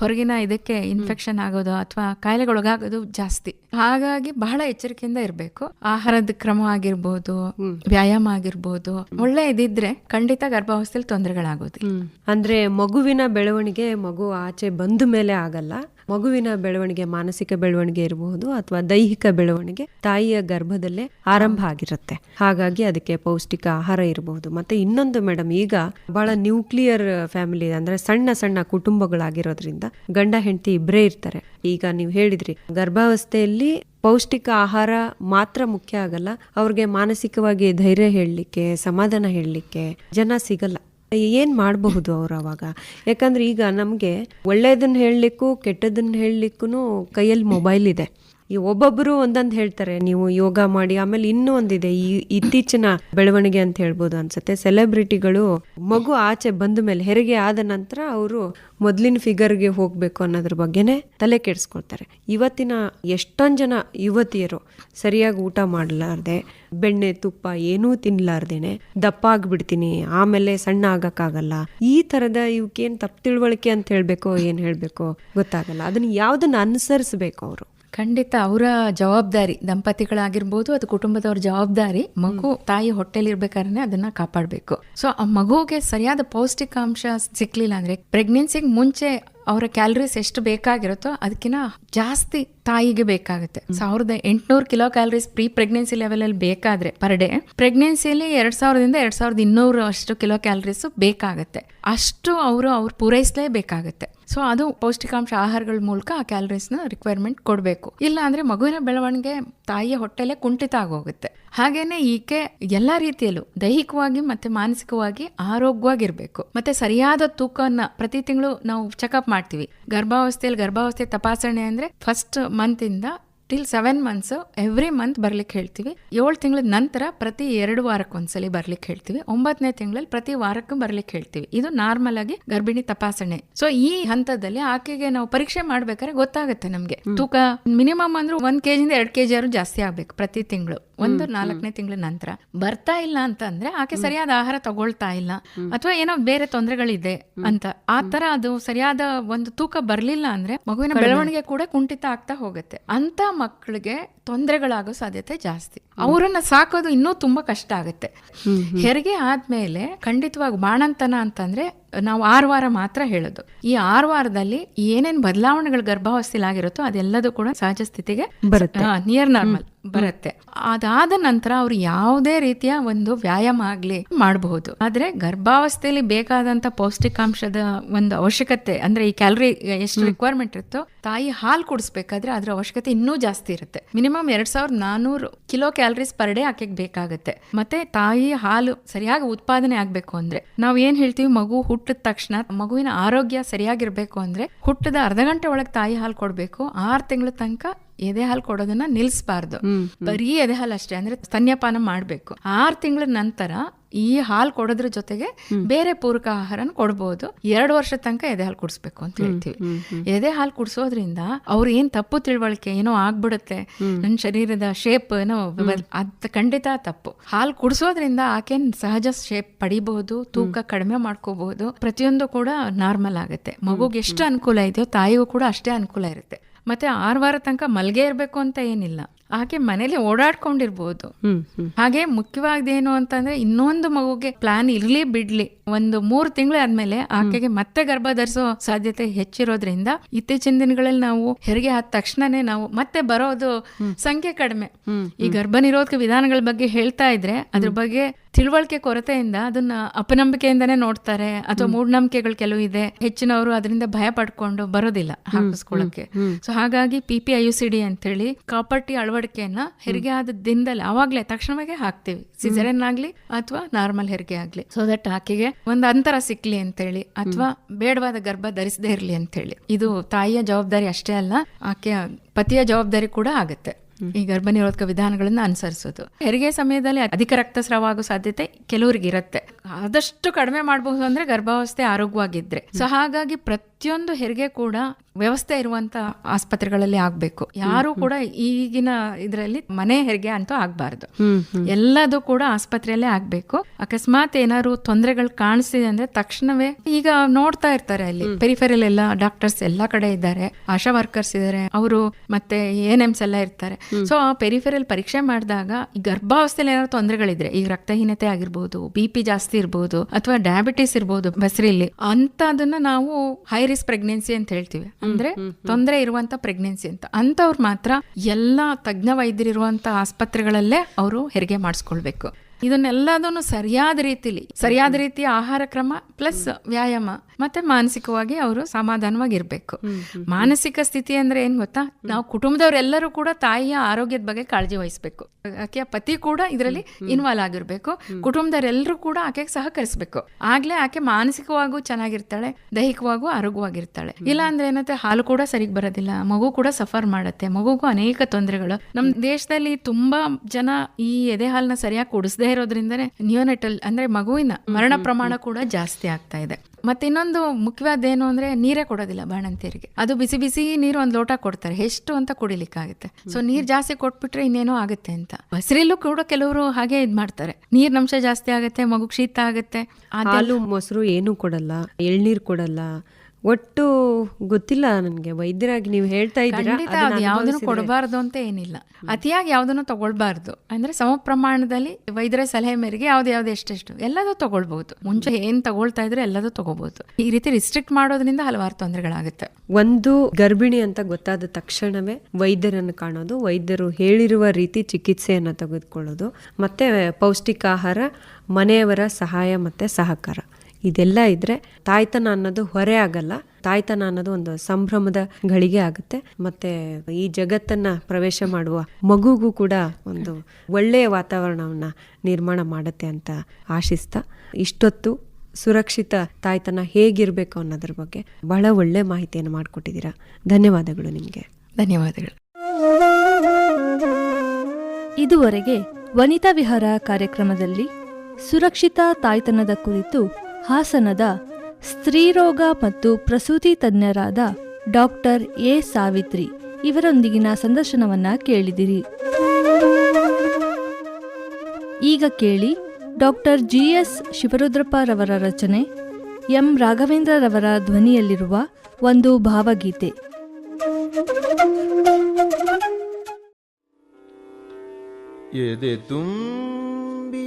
ಹೊರಗಿನ ಇದಕ್ಕೆ ಇನ್ಫೆಕ್ಷನ್ ಆಗೋದು ಅಥವಾ ಕಾಯಿಲೆಗೊಳಗಾಗೋದು ಜಾಸ್ತಿ. ಹಾಗಾಗಿ ಬಹಳ ಎಚ್ಚರಿಕೆಯಿಂದ ಇರಬೇಕು. ಆಹಾರದ ಕ್ರಮ ಆಗಿರ್ಬೋದು ವ್ಯಾಯಾಮ ಆಗಿರ್ಬೋದು ಒಳ್ಳೆ ಇದಿದ್ರೆ ಖಂಡಿತ ಗರ್ಭಾವಸ್ಥೆಯಲ್ಲಿ ತೊಂದರೆಗಳಾಗೋದಿಲ್ಲ. ಅಂದ್ರೆ ಮಗುವಿನ ಬೆಳವಣಿಗೆ ಮಗು ಆಚೆ ಬಂದ ಮೇಲೆ ಆಗಲ್ಲ. ಮಗುವಿನ ಬೆಳವಣಿಗೆ ಮಾನಸಿಕ ಬೆಳವಣಿಗೆ ಇರಬಹುದು ಅಥವಾ ದೈಹಿಕ ಬೆಳವಣಿಗೆ ತಾಯಿಯ ಗರ್ಭದಲ್ಲೇ ಆರಂಭ ಆಗಿರುತ್ತೆ. ಹಾಗಾಗಿ ಅದಕ್ಕೆ ಪೌಷ್ಟಿಕ ಆಹಾರ ಇರಬಹುದು ಮತ್ತೆ ಇನ್ನೊಂದು ಮೇಡಮ್ ಈಗ ಬಹಳ ನ್ಯೂಕ್ಲಿಯರ್ ಫ್ಯಾಮಿಲಿ ಅಂದ್ರೆ ಸಣ್ಣ ಸಣ್ಣ ಕುಟುಂಬಗಳಾಗಿರೋದ್ರಿಂದ ಗಂಡ ಹೆಂಡತಿ ಇಬ್ಬರೇ ಇರ್ತಾರೆ. ಈಗ ನೀವು ಹೇಳಿದ್ರಿ, ಗರ್ಭಾವಸ್ಥೆಯಲ್ಲಿ ಪೌಷ್ಟಿಕ ಆಹಾರ ಮಾತ್ರ ಮುಖ್ಯ ಆಗಲ್ಲ, ಅವ್ರಿಗೆ ಮಾನಸಿಕವಾಗಿ ಧೈರ್ಯ ಹೇಳಲಿಕ್ಕೆ, ಸಮಾಧಾನ ಹೇಳಲಿಕ್ಕೆ ಜನ ಸಿಗಲ್ಲ. ಏನ್ ಮಾಡಬಹುದು ಅವ್ರು ಅವಾಗ? ಯಾಕಂದ್ರೆ ಈಗ ನಮ್ಗೆ ಒಳ್ಳೇದನ್ನ ಹೇಳಲಿಕ್ಕೂ ಕೆಟ್ಟದನ್ನ ಹೇಳಲಿಕ್ಕೂ ಕೈಯಲ್ಲಿ ಮೊಬೈಲ್ ಇದೆ. ಈ ಒಬ್ಬೊಬ್ಬರು ಒಂದೊಂದು ಹೇಳ್ತಾರೆ, ನೀವು ಯೋಗ ಮಾಡಿ, ಆಮೇಲೆ ಇನ್ನೂ ಒಂದಿದೆ, ಈ ಇತ್ತೀಚಿನ ಬೆಳವಣಿಗೆ ಅಂತ ಹೇಳ್ಬೋದು ಅನ್ಸುತ್ತೆ. ಸೆಲೆಬ್ರಿಟಿಗಳು ಮಗು ಆಚೆ ಬಂದ ಮೇಲೆ ಹೆರಿಗೆ ಆದ ನಂತರ ಅವರು ಮೊದಲಿನ ಫಿಗರ್ಗೆ ಹೋಗ್ಬೇಕು ಅನ್ನೋದ್ರ ಬಗ್ಗೆನೇ ತಲೆ ಕೆಡಿಸ್ಕೊಳ್ತಾರೆ. ಇವತ್ತಿನ ಎಷ್ಟೊಂದು ಜನ ಯುವತಿಯರು ಸರಿಯಾಗಿ ಊಟ ಮಾಡಲಾರ್ದೆ, ಬೆಣ್ಣೆ, ತುಪ್ಪ ಏನೂ ತಿನ್ಲಾರ್ದೇನೆ, ದಪ್ಪ ಆಗ್ಬಿಡ್ತೀನಿ, ಆಮೇಲೆ ಸಣ್ಣ ಆಗಕ್ಕಾಗಲ್ಲ, ಈ ತರದ ಇವಕ್ಕೇನು ತಪ್ಪು ತಿಳುವಳಿಕೆ ಅಂತ ಹೇಳ್ಬೇಕೋ, ಏನ್ ಹೇಳ್ಬೇಕೋ ಗೊತ್ತಾಗಲ್ಲ. ಅದನ್ನ ಯಾವ್ದನ್ನ ಅನುಸರಿಸ್ಬೇಕು ಅವರು? ಖಂಡಿತ ಅವರ ಜವಾಬ್ದಾರಿ ದಂಪತಿಗಳಾಗಿರ್ಬೋದು ಅದು ಕುಟುಂಬದವ್ರ ಜವಾಬ್ದಾರಿ ಮಗು ತಾಯಿ ಹೊಟ್ಟೆಲಿ ಇರ್ಬೇಕಾದ್ರೆ ಅದನ್ನ ಕಾಪಾಡಬೇಕು. ಸೊ ಆ ಮಗುಗೆ ಸರಿಯಾದ ಪೌಷ್ಟಿಕಾಂಶ ಸಿಕ್ಲಿಲ್ಲ ಅಂದ್ರೆ ಪ್ರೆಗ್ನೆನ್ಸಿಗೆ ಮುಂಚೆ ಅವರ ಕ್ಯಾಲರೀಸ್ ಎಷ್ಟು ಬೇಕಾಗಿರುತ್ತೋ ಅದಕ್ಕಿಂತ ಜಾಸ್ತಿ ತಾಯಿಗೆ ಬೇಕಾಗುತ್ತೆ. ಸಾವಿರದ ಎಂಟುನೂರು kilo calories pre pregnancy level ಅಲ್ಲಿ ಬೇಕಾದ್ರೆ ಪರ್ ಡೇ ಪ್ರೆಗ್ನೆನ್ಸಿಯಲ್ಲಿ ಎರಡ್ ಸಾವಿರದಿಂದ ಎರಡ್ ಸಾವಿರದ ಇನ್ನೂರು ಅಷ್ಟು ಕಿಲೋ ಕ್ಯಾಲರೀಸ್ ಬೇಕಾಗುತ್ತೆ. ಅಷ್ಟು ಅವರು ಅವ್ರು ಪೂರೈಸಲೇಬೇಕಾಗುತ್ತೆ ಸೊ ಅದು ಪೌಷ್ಟಿಕಾಂಶ ಆಹಾರಗಳ ಮೂಲಕ ಆ ಕ್ಯಾಲರೀಸ್ನ ರಿಕ್ವೈರ್ಮೆಂಟ್ ಕೊಡಬೇಕು. ಇಲ್ಲ ಅಂದ್ರೆ ಮಗುವಿನ ಬೆಳವಣಿಗೆ ತಾಯಿಯ ಹೊಟ್ಟೆಲೆ ಕುಂಠಿತ ಆಗೋಗುತ್ತೆ. ಹಾಗೇನೆ ಈಕೆ ಎಲ್ಲಾ ರೀತಿಯಲ್ಲೂ ದೈಹಿಕವಾಗಿ ಮತ್ತೆ ಮಾನಸಿಕವಾಗಿ ಆರೋಗ್ಯವಾಗಿರಬೇಕು. ಮತ್ತೆ ಸರಿಯಾದ ತೂಕವನ್ನು ಪ್ರತಿ ತಿಂಗಳು ನಾವು ಚೆಕಪ್ ಮಾಡ್ತೀವಿ. ಗರ್ಭಾವಸ್ಥೆಯಲ್ಲಿ ಗರ್ಭಾವಸ್ಥೆ ತಪಾಸಣೆ ಅಂದ್ರೆ first ಮಂತಿಂದ till seven months every month ಬರ್ಲಿಕ್ಕೆ ಹೇಳ್ತೀವಿ. ಏಳು ತಿಂಗಳ ನಂತರ ಪ್ರತಿ ಎರಡು ವಾರಕ್ಕೆ ಒಂದ್ಸಲಿ ಬರ್ಲಿಕ್ಕೆ ಹೇಳ್ತೀವಿ. ಒಂಬತ್ತನೇ ತಿಂಗಳಲ್ಲಿ ಪ್ರತಿ ವಾರಕ್ಕೂ ಬರ್ಲಿಕ್ಕೆ ಹೇಳ್ತೀವಿ. ಇದು ನಾರ್ಮಲ್ ಆಗಿ ಗರ್ಭಿಣಿ ತಪಾಸಣೆ. ಸೊ ಈ ಹಂತದಲ್ಲಿ ಆಕೆಗೆ ನಾವು ಪರೀಕ್ಷೆ ಮಾಡ್ಬೇಕಾದ್ರೆ ಗೊತ್ತಾಗುತ್ತೆ ನಮ್ಗೆ. ತೂಕ ಮಿನಿಮಮ್ ಅಂದ್ರೆ ಒಂದ್ ಕೆಜಿಂದ ಎರಡು ಕೆಜಿ ಆದ್ರೂ ಜಾಸ್ತಿ ಆಗ್ಬೇಕು ಪ್ರತಿ ತಿಂಗಳು. ಒಂದು ನಾಲ್ಕನೇ ತಿಂಗಳ ನಂತರ ಬರ್ತಾ ಇಲ್ಲ ಅಂತ ಅಂದ್ರೆ ಆಕೆ ಸರಿಯಾದ ಆಹಾರ ತಗೊಳ್ತಾ ಇಲ್ಲ. ಅಥವಾ ಏನೋ ಬೇರೆ ತೊಂದರೆಗಳಿದೆ ಅಂತ. ಆ ತರ ಅದು ಸರಿಯಾದ ಒಂದು ತೂಕ ಬರ್ಲಿಲ್ಲ ಅಂದ್ರೆ ಮಗುವಿನ ಬೆಳವಣಿಗೆ ಕೂಡ ಕುಂಠಿತ ಆಗ್ತಾ ಹೋಗುತ್ತೆ. ಅಂತ ಮಕ್ಕಳಿಗೆ ತೊಂದರೆಗಳಾಗೋ ಸಾಧ್ಯತೆ ಜಾಸ್ತಿ. ಅವರನ್ನ ಸಾಕೋದು ಇನ್ನೂ ತುಂಬಾ ಕಷ್ಟ ಆಗುತ್ತೆ. ಹೆರಿಗೆ ಆದ್ಮೇಲೆ ಖಂಡಿತವಾಗಿ ಬಾಣಂತನ ಅಂತಂದ್ರೆ ನಾವು ಆರು ವಾರ ಮಾತ್ರ ಹೇಳೋದು. ಈ ಆರು ವಾರದಲ್ಲಿ ಏನೇನ್ ಬದಲಾವಣೆಗಳು ಗರ್ಭಾವಸ್ಥೆಲಿ ಆಗಿರುತ್ತೋ ಅದೆಲ್ಲದೂ ಕೂಡ ಸಹಜ ಸ್ಥಿತಿಗೆ ಬರುತ್ತೆ. ನಿಯರ್ ನಾರ್ಮಲ್ ಬರುತ್ತೆ. ಅದಾದ ನಂತರ ಅವ್ರು ಯಾವುದೇ ರೀತಿಯ ಒಂದು ವ್ಯಾಯಾಮ ಆಗ್ಲಿ ಮಾಡಬಹುದು. ಆದ್ರೆ ಗರ್ಭಾವಸ್ಥೆಯಲ್ಲಿ ಬೇಕಾದಂತ ಪೌಷ್ಟಿಕಾಂಶದ ಒಂದು ಅವಶ್ಯಕತೆ ಅಂದ್ರೆ ಈ ಕ್ಯಾಲರಿ ಎಷ್ಟು ರಿಕ್ವೈರ್ಮೆಂಟ್ ಇರುತ್ತೋ ತಾಯಿ ಹಾಲು ಕುಡಿಸ್ಬೇಕಾದ್ರೆ ಅದ್ರ ಅವಶ್ಯಕತೆ ಇನ್ನೂ ಜಾಸ್ತಿ ಇರುತ್ತೆ. ಮಿನಿಮಮ್ ಎರಡ್ ಸಾವಿರದ ನಾನೂರು ಕಿಲೋ ಕ್ಯಾಲರೀಸ್ ಪರ್ ಡೇ ಆಕೆಗೆ ಬೇಕಾಗುತ್ತೆ. ಮತ್ತೆ ತಾಯಿ ಹಾಲು ಸರಿಯಾಗಿ ಉತ್ಪಾದನೆ ಆಗ್ಬೇಕು ಅಂದ್ರೆ, ನಾವ್ ಏನ್ ಹೇಳ್ತೀವಿ, ಮಗು ಹುಟ್ಟಿದ ತಕ್ಷಣ ಮಗುವಿನ ಆರೋಗ್ಯ ಸರಿಯಾಗಿರ್ಬೇಕು ಅಂದ್ರೆ, ಹುಟ್ಟದ ಅರ್ಧ ಗಂಟೆ ಒಳಗೆ ತಾಯಿ ಹಾಲು ಕೊಡ್ಬೇಕು. ಆರು ತಿಂಗಳ ತನಕ ಎದೆ ಹಾಲು ಕೊಡೋದನ್ನ ನಿಲ್ಲಿಸಬಾರ್ದು ಬರೀ ಎದೆ ಹಾಲು ಅಷ್ಟೇ ಅಂದ್ರೆ ಸ್ತನ್ಯಪಾನ ಮಾಡಬೇಕು. ಆರು ತಿಂಗಳ ನಂತರ ಈ ಹಾಲು ಕೊಡೋದ್ರ ಜೊತೆಗೆ ಬೇರೆ ಪೂರಕ ಆಹಾರನ ಕೊಡ್ಬೋದು. ಎರಡು ವರ್ಷ ತನಕ ಎದೆ ಹಾಲು ಕುಡಿಸ್ಬೇಕು ಅಂತ ಹೇಳ್ತೀವಿ. ಎದೆ ಹಾಲು ಕುಡಿಸೋದ್ರಿಂದ ಅವ್ರು ಏನ್ ತಪ್ಪು ತಿಳುವಳಿಕೆ ಏನೋ ಆಗ್ಬಿಡುತ್ತೆ ನನ್ನ ಶರೀರದ ಶೇಪ್ ಏನೋ ಅದ್ ಖಂಡಿತ ತಪ್ಪು. ಹಾಲು ಕುಡಿಸೋದ್ರಿಂದ ಆಕೆನ್ ಸಹಜ ಶೇಪ್ ಪಡಿಬಹುದು ತೂಕ ಕಡಿಮೆ ಮಾಡ್ಕೋಬಹುದು. ಪ್ರತಿಯೊಂದು ಕೂಡ ನಾರ್ಮಲ್ ಆಗುತ್ತೆ. ಮಗುಗೆ ಎಷ್ಟು ಅನುಕೂಲ ಇದೆಯೋ ತಾಯಿಗೂ ಕೂಡ ಅಷ್ಟೇ ಅನುಕೂಲ ಇರುತ್ತೆ. ಮತ್ತೆ ಆರು ವಾರ ತನಕ ಮಲ್ಗೆ ಇರಬೇಕು ಅಂತ ಏನಿಲ್ಲ. ಹಾಗೆ ಮನೇಲಿ ಓಡಾಡ್ಕೊಂಡಿರ್ಬೋದು. ಹಾಗೆ ಮುಖ್ಯವಾದೇನು ಅಂತಂದ್ರೆ ಇನ್ನೊಂದು ಮಗುಗೆ ಪ್ಲಾನ್ ಇರಲಿ ಬಿಡ್ಲಿ. ಒಂದು ಮೂರು ತಿಂಗಳು ಆದ್ಮೇಲೆ ಆಕೆಗೆ ಮತ್ತೆ ಗರ್ಭ ಧರಿಸೋ ಸಾಧ್ಯತೆ ಹೆಚ್ಚಿರೋದ್ರಿಂದ ಇತ್ತೀಚಿನ ದಿನಗಳಲ್ಲಿ ನಾವು ಹೆರಿಗೆ ಆದ ತಕ್ಷಣನೇ ನಾವು ಮತ್ತೆ ಬರೋದು ಸಂಖ್ಯೆ ಕಡಿಮೆ. ಈ ಗರ್ಭ ನಿರೋಧಕ ವಿಧಾನಗಳ ಬಗ್ಗೆ ಹೇಳ್ತಾ ಇದ್ರೆ ಅದ್ರ ಬಗ್ಗೆ ತಿಳುವಳಿಕೆ ಕೊರತೆಯಿಂದ ಅದನ್ನ ಅಪನಂಬಿಕೆಯಿಂದನೇ ನೋಡ್ತಾರೆ ಅಥವಾ ಮೂಢನಂಬಿಕೆಗಳು ಕೆಲವು ಇದೆ. ಹೆಚ್ಚಿನವರು ಅದರಿಂದ ಭಯ ಪಡ್ಕೊಂಡು ಬರೋದಿಲ್ಲ ಹಾಕಿಸ್ಕೊಳ್ಳಕ್ಕೆ ಸೊ ಹಾಗಾಗಿ P P I U C D ಅಂತೇಳಿ ಕಾಪರ್ಟಿ ಅಳವಡಿಕೆಯನ್ನ ಹೆರಿಗೆ ಆದ ದಿನದಲ್ಲಿ ಅವಾಗ್ಲೇ ತಕ್ಷಣವಾಗಿ ಹಾಕ್ತಿವಿ. ಸಿಜರನ್ ಆಗ್ಲಿ ಅಥವಾ ನಾರ್ಮಲ್ ಹೆರಿಗೆ ಆಗ್ಲಿ ಸೊ ದಟ್ ಆಕೆಗೆ ಒಂದು ಅಂತರ ಸಿಕ್ಲಿ ಅಂತೇಳಿ ಅಥವಾ ಬೇಡವಾದ ಗರ್ಭ ಧರಿಸದೇ ಇರ್ಲಿ ಅಂತೇಳಿ. ಇದು ತಾಯಿಯ ಜವಾಬ್ದಾರಿ ಅಷ್ಟೇ ಅಲ್ಲ ಆಕೆಯ ಪತಿಯ ಜವಾಬ್ದಾರಿ ಕೂಡ ಆಗುತ್ತೆ. ಈ ಗರ್ಭ ನಿರೋಧಕ ವಿಧಾನಗಳನ್ನ ಅನುಸರಿಸೋದು. ಹೆರಿಗೆ ಸಮಯದಲ್ಲಿ ಅಧಿಕ ರಕ್ತಸ್ರಾವ ಆಗೋ ಸಾಧ್ಯತೆ ಕೆಲವರಿಗೆ ಇರುತ್ತೆ. ಆದಷ್ಟು ಕಡಿಮೆ ಮಾಡಬಹುದು ಅಂದ್ರೆ ಗರ್ಭಾವಸ್ಥೆ ಆರೋಗ್ಯವಾಗಿದ್ರೆ. ಸೊ ಹಾಗಾಗಿ ಪ್ರತಿಯೊಂದು ಹೆರಿಗೆ ಕೂಡ ವ್ಯವಸ್ಥೆ ಇರುವಂತ ಆಸ್ಪತ್ರೆಗಳಲ್ಲಿ ಆಗ್ಬೇಕು. ಯಾರು ಕೂಡ ಈಗಿನ ಇದರಲ್ಲಿ ಮನೆ ಹೆರಿಗೆ ಅಂತೂ ಆಗ್ಬಾರ್ದು. ಎಲ್ಲದೂ ಕೂಡ ಆಸ್ಪತ್ರೆಯಲ್ಲೇ ಆಗ್ಬೇಕು. ಅಕಸ್ಮಾತ್ ಏನಾದ್ರು ತೊಂದರೆಗಳು ಕಾಣಿಸ್ತಿದೆ ಅಂದ್ರೆ ತಕ್ಷಣವೇ ಈಗ ನೋಡ್ತಾ ಇರ್ತಾರೆ ಅಲ್ಲಿ. ಪೆರಿಫೆರಲ್ ಎಲ್ಲ ಡಾಕ್ಟರ್ಸ್ ಎಲ್ಲಾ ಕಡೆ ಇದ್ದಾರೆ. ಆಶಾ ವರ್ಕರ್ಸ್ ಇದ್ದಾರೆ. ಅವರು ಮತ್ತೆ ಎನ್ ಎಮ್ಸ್ ಎಲ್ಲ ಇರ್ತಾರೆ. ಸೊ ಆ ಪೆರಿಫೆರಲ್ ಪರೀಕ್ಷೆ ಮಾಡಿದಾಗ ಈ ಗರ್ಭಾವಸ್ಥೆಯಲ್ಲಿ ಏನಾದ್ರು ತೊಂದರೆಗಳಿದ್ರೆ ಈಗ ರಕ್ತಹೀನತೆ ಆಗಿರ್ಬೋದು ಬಿ ಪಿ ಜಾಸ್ತಿ ಇರ್ಬೋದು ಅಥವಾ ಡಯಾಬಿಟಿಸ್ ಇರ್ಬೋದು ಬಸರಿಲಿ ಅಂತದನ್ನ ನಾವು ಹೈ ರಿಸ್ಕ್ ಪ್ರೆಗ್ನೆನ್ಸಿ ಅಂತ ಹೇಳ್ತೀವಿ. ಅಂದ್ರೆ ತೊಂದರೆ ಇರುವಂತ ಪ್ರೆಗ್ನೆನ್ಸಿ ಅಂತ. ಅಂತವ್ರು ಮಾತ್ರ ಎಲ್ಲಾ ತಜ್ಞ ವೈದ್ಯರಿರುವಂತ ಆಸ್ಪತ್ರೆಗಳಲ್ಲೇ ಅವರು ಹೆರಿಗೆ ಮಾಡಿಸ್ಕೊಳ್ಬೇಕು. ಇದನ್ನೆಲ್ಲದನ್ನು ಸರಿಯಾದ ರೀತಿಲಿ ಸರಿಯಾದ ರೀತಿಯ ಆಹಾರ ಕ್ರಮ ಪ್ಲಸ್ ವ್ಯಾಯಾಮ ಮತ್ತೆ ಮಾನಸಿಕವಾಗಿ ಅವರು ಸಮಾಧಾನವಾಗಿರ್ಬೇಕು. ಮಾನಸಿಕ ಸ್ಥಿತಿ ಅಂದ್ರೆ ಏನ್ ಗೊತ್ತಾ? ನಾವು ಕುಟುಂಬದವರೆಲ್ಲರೂ ಕೂಡ ತಾಯಿಯ ಆರೋಗ್ಯದ ಬಗ್ಗೆ ಕಾಳಜಿ ವಹಿಸಬೇಕು. ಆಕೆಯ ಪತಿ ಕೂಡ ಇದರಲ್ಲಿ ಇನ್ವಾಲ್ವ್ ಆಗಿರ್ಬೇಕು. ಕುಟುಂಬದವರೆಲ್ಲರೂ ಕೂಡ ಆಕೆಗೆ ಸಹಕರಿಸಬೇಕು. ಆಗ್ಲೇ ಆಕೆ ಮಾನಸಿಕವಾಗೂ ಚೆನ್ನಾಗಿರ್ತಾಳೆ ದೈಹಿಕವಾಗೂ ಆರೋಗ್ಯವಾಗಿರ್ತಾಳೆ. ಇಲ್ಲ ಅಂದ್ರೆ ಏನತ್ತೆ ಹಾಲು ಕೂಡ ಸರಿಗ್ ಬರೋದಿಲ್ಲ ಮಗು ಕೂಡ ಸಫರ್ ಮಾಡುತ್ತೆ ಮಗುಗೂ ಅನೇಕ ತೊಂದರೆಗಳು. ನಮ್ ದೇಶದಲ್ಲಿ ತುಂಬಾ ಜನ ಈ ಎದೆ ಹಾಲನ್ನ ಸರಿಯಾಗಿ ಕುಡಿಸದೇ ಇರೋದ್ರಿಂದನೇ ನಿಯೋನೆಟಲ್ ಅಂದ್ರೆ ಮಗುವಿನ ಮರಣ ಪ್ರಮಾಣ ಕೂಡ ಜಾಸ್ತಿ ಆಗ್ತಾ ಇದೆ. ಮತ್ತೆ ಇನ್ನೊಂದು ಮುಖ್ಯವಾದ ಏನು ಅಂದ್ರೆ ನೀರೇ ಕೊಡೋದಿಲ್ಲ ಬಾಣಂತಿಯರಿಗೆ. ಅದು ಬಿಸಿ ಬಿಸಿ ನೀರು ಒಂದ್ ಲೋಟ ಕೊಡ್ತಾರೆ. ಎಷ್ಟು ಅಂತ ಕುಡಿಲಿಕ್ಕಾಗುತ್ತೆ. ಸೊ ನೀರ್ ಜಾಸ್ತಿ ಕೊಟ್ಬಿಟ್ರೆ ಇನ್ನೇನೋ ಆಗುತ್ತೆ ಅಂತ. ಬಸರಿಲ್ಲೂ ಕೂಡ ಕೆಲವರು ಹಾಗೆ ಇದ್ ಮಾಡ್ತಾರೆ. ನೀರಿನಂಶ ಜಾಸ್ತಿ ಆಗುತ್ತೆ ಮಗು ಶೀತ ಆಗುತ್ತೆ. ಹಾಲು ಮೊಸರು ಏನು ಕೊಡಲ್ಲ. ಎಳ್ನೀರ್ ಕೊಡಲ್ಲ. ಒಟ್ಟು ಗೊತ್ತಿಲ್ಲ ನನಗೆ. ವೈದ್ಯರಾಗಿ ನೀವು ಹೇಳ್ತಾ ಇದ್ದೀರಾ ಯಾವ್ದನ್ನು ಕೊಡಬಾರ್ದು ಅಂತ ಏನಿಲ್ಲ. ಅತಿಯಾಗಿ ಯಾವ್ದನ್ನು ತಗೊಳ್ಬಾರ್ದು. ಅಂದ್ರೆ ಸಮ ಪ್ರಮಾಣದಲ್ಲಿ ವೈದ್ಯರ ಸಲಹೆ ಮೇರೆಗೆ ಯಾವ್ದು ಯಾವ್ದು ಎಷ್ಟೆಷ್ಟು ಎಲ್ಲದೂ ತಗೊಳ್ಬಹುದು. ಮುಂಚೆ ಏನ್ ತಗೊಳ್ತಾ ಇದ್ರೆ ಎಲ್ಲದೂ ತಗೋಬಹುದು ಈ ರೀತಿ ರಿಸ್ಟ್ರಿಕ್ಟ್ ಮಾಡೋದ್ರಿಂದ ಹಲವಾರು ತೊಂದರೆಗಳಾಗುತ್ತೆ. ಒಂದು ಗರ್ಭಿಣಿ ಅಂತ ಗೊತ್ತಾದ ತಕ್ಷಣವೇ ವೈದ್ಯರನ್ನು ಕಾಣೋದು ವೈದ್ಯರು ಹೇಳಿರುವ ರೀತಿ ಚಿಕಿತ್ಸೆಯನ್ನು ತೆಗೆದುಕೊಳ್ಳೋದು ಮತ್ತೆ ಪೌಷ್ಟಿಕ ಆಹಾರ ಮನೆಯವರ ಸಹಾಯ ಮತ್ತೆ ಸಹಕಾರ. ಇದೆಲ್ಲ ಇದ್ರೆ ತಾಯ್ತನ ಅನ್ನೋದು ಹೊರೆ ಆಗಲ್ಲ. ತಾಯ್ತನ ಅನ್ನೋದು ಒಂದು ಸಂಭ್ರಮದ ಗಳಿಗೆ ಆಗುತ್ತೆ. ಮತ್ತೆ ಈ ಜಗತ್ತನ್ನ ಪ್ರವೇಶ ಮಾಡುವ ಮಗುಗೂ ಕೂಡ ಒಂದು ಒಳ್ಳೆಯ ವಾತಾವರಣವನ್ನ ನಿರ್ಮಾಣ ಮಾಡುತ್ತೆ ಅಂತ ಆಶಿಸ್ತಾ. ಇಷ್ಟೊತ್ತು ಸುರಕ್ಷಿತ ತಾಯ್ತನ ಹೇಗಿರ್ಬೇಕು ಅನ್ನೋದ್ರ ಬಗ್ಗೆ ಬಹಳ ಒಳ್ಳೆ ಮಾಹಿತಿಯನ್ನು ಮಾಡಿಕೊಟ್ಟಿದ್ದೀರಾ. ಧನ್ಯವಾದಗಳು ನಿಮಗೆ. ಧನ್ಯವಾದಗಳು. ಇದುವರೆಗೆ ವನಿತಾ ವಿಹಾರ ಕಾರ್ಯಕ್ರಮದಲ್ಲಿ ಸುರಕ್ಷಿತ ತಾಯ್ತನದ ಕುರಿತು ಹಾಸನದ ಸ್ತ್ರೀರೋಗ ಮತ್ತು ಪ್ರಸೂತಿ ತಜ್ಞರಾದ ಡಾಕ್ಟರ್ ಎ ಸಾವಿತ್ರಿ ಇವರೊಂದಿಗಿನ ಸಂದರ್ಶನವನ್ನ ಕೇಳಿದಿರಿ. ಈಗ ಕೇಳಿ ಡಾಕ್ಟರ್ ಜಿ ಎಸ್ ಶಿವರುದ್ರಪ್ಪರವರ ರಚನೆ, ಎಂ ರಾಘವೇಂದ್ರರವರ ಧ್ವನಿಯಲ್ಲಿರುವ ಒಂದು ಭಾವಗೀತೆ. ಎದೆ ತುಂಬಿ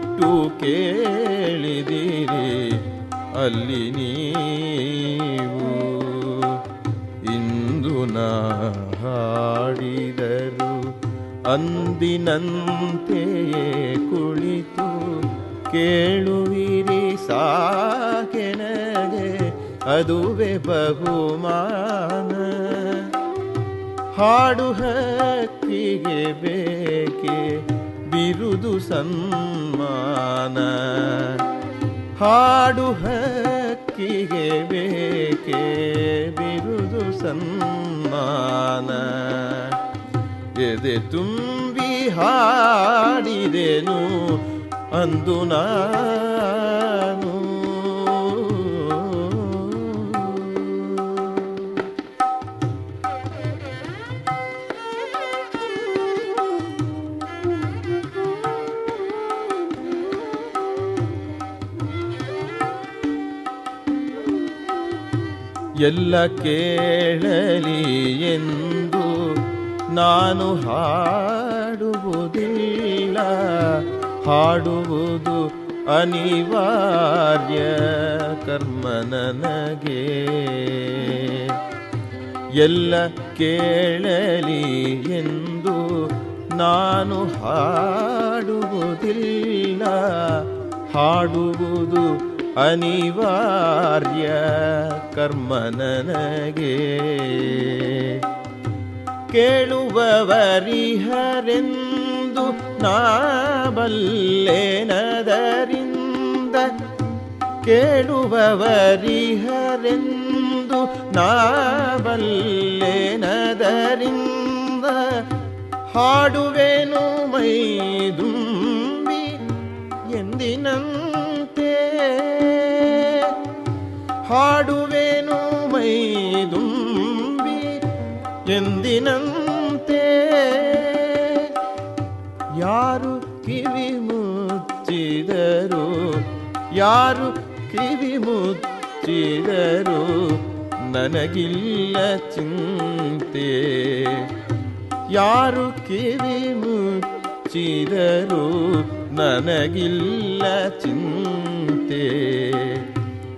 ಕೇಳಿದಿರಿ. ಅಲ್ಲಿ ನೀವು ಇಂದು ನಾ ಹಾಡಿದರು ಅಂದಿನಂತೆಯೇ ಕುಳಿತು ಕೇಳುವಿರಿ ಸಾಕೆನಗೆ ಅದುವೆ ಬಹುಮಾನ. ಹಾಡು ಹಕ್ಕಿಗೆ ಬೇಕೆ? ಬಿರುದು ಸನ್ಮಾನ. ಹಾಡು ಹಕ್ಕಿಗೆ ಬೇಕೆ ಬಿರುದು ಸನ್ಮಾನ. ಎದೆ ತುಂಬಿ ಹಾಡಿದೆನು ಅಂದು ನಾನು ಎಲ್ಲ ಕೇಳಲಿ ಎಂದು ನಾನು ಹಾಡುವುದಿಲ್ಲ. ಹಾಡುವುದು ಅನಿವಾರ್ಯ ಕರ್ಮ ನನಗೆ. ಎಲ್ಲ ಕೇಳಲಿ ಎಂದು ನಾನು ಹಾಡುವುದಿಲ್ಲ. ಹಾಡುವುದು ಅನಿವಾರ್ಯ ಕರ್ಮ ನನಗೆ. ಕೇಳುವವರಿಹರೆಂದು ನಾ ಕೇಳುವವರಿಹರೆಂದು ನಾ ಬಲ್ಲೆನದರಿಂದ? ಹಾಡುವೆನು ಮೈದುಂಬಿ ಎಂದಿನಂತೆ ಹಾಡುವೆನು ಮೈದುಂಬಿ ಎಂದಿನಂತೆ. ಯಾರು ಕಿವಿ ಮುಚ್ಚಿದರು? ಯಾರು ಕಿವಿ ಮುಚ್ಚಿದರು? ನನಗಿಲ್ಲ ಚಿಂತೆ. ಯಾರು ಕಿವಿ ಮುಚ್ಚಿದರು? ನನಗಿಲ್ಲ ಚಿಂತೆ.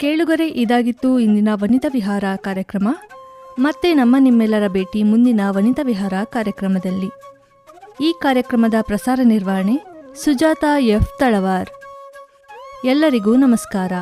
ಕೇಳುಗರೆ, ಇದಾಗಿತ್ತು ಇಂದಿನ ವನಿತಾ ವಿಹಾರ ಕಾರ್ಯಕ್ರಮ. ಮತ್ತೆ ನಮ್ಮ ನಿಮ್ಮೆಲ್ಲರ ಭೇಟಿ ಮುಂದಿನ ವನಿತಾ ವಿಹಾರ ಕಾರ್ಯಕ್ರಮದಲ್ಲಿ. ಈ ಕಾರ್ಯಕ್ರಮದ ಪ್ರಸಾರ ನಿರ್ವಹಣೆ ಸುಜಾತ ಎಫ್ ತಳವಾರ್. ಎಲ್ಲರಿಗೂ ನಮಸ್ಕಾರ.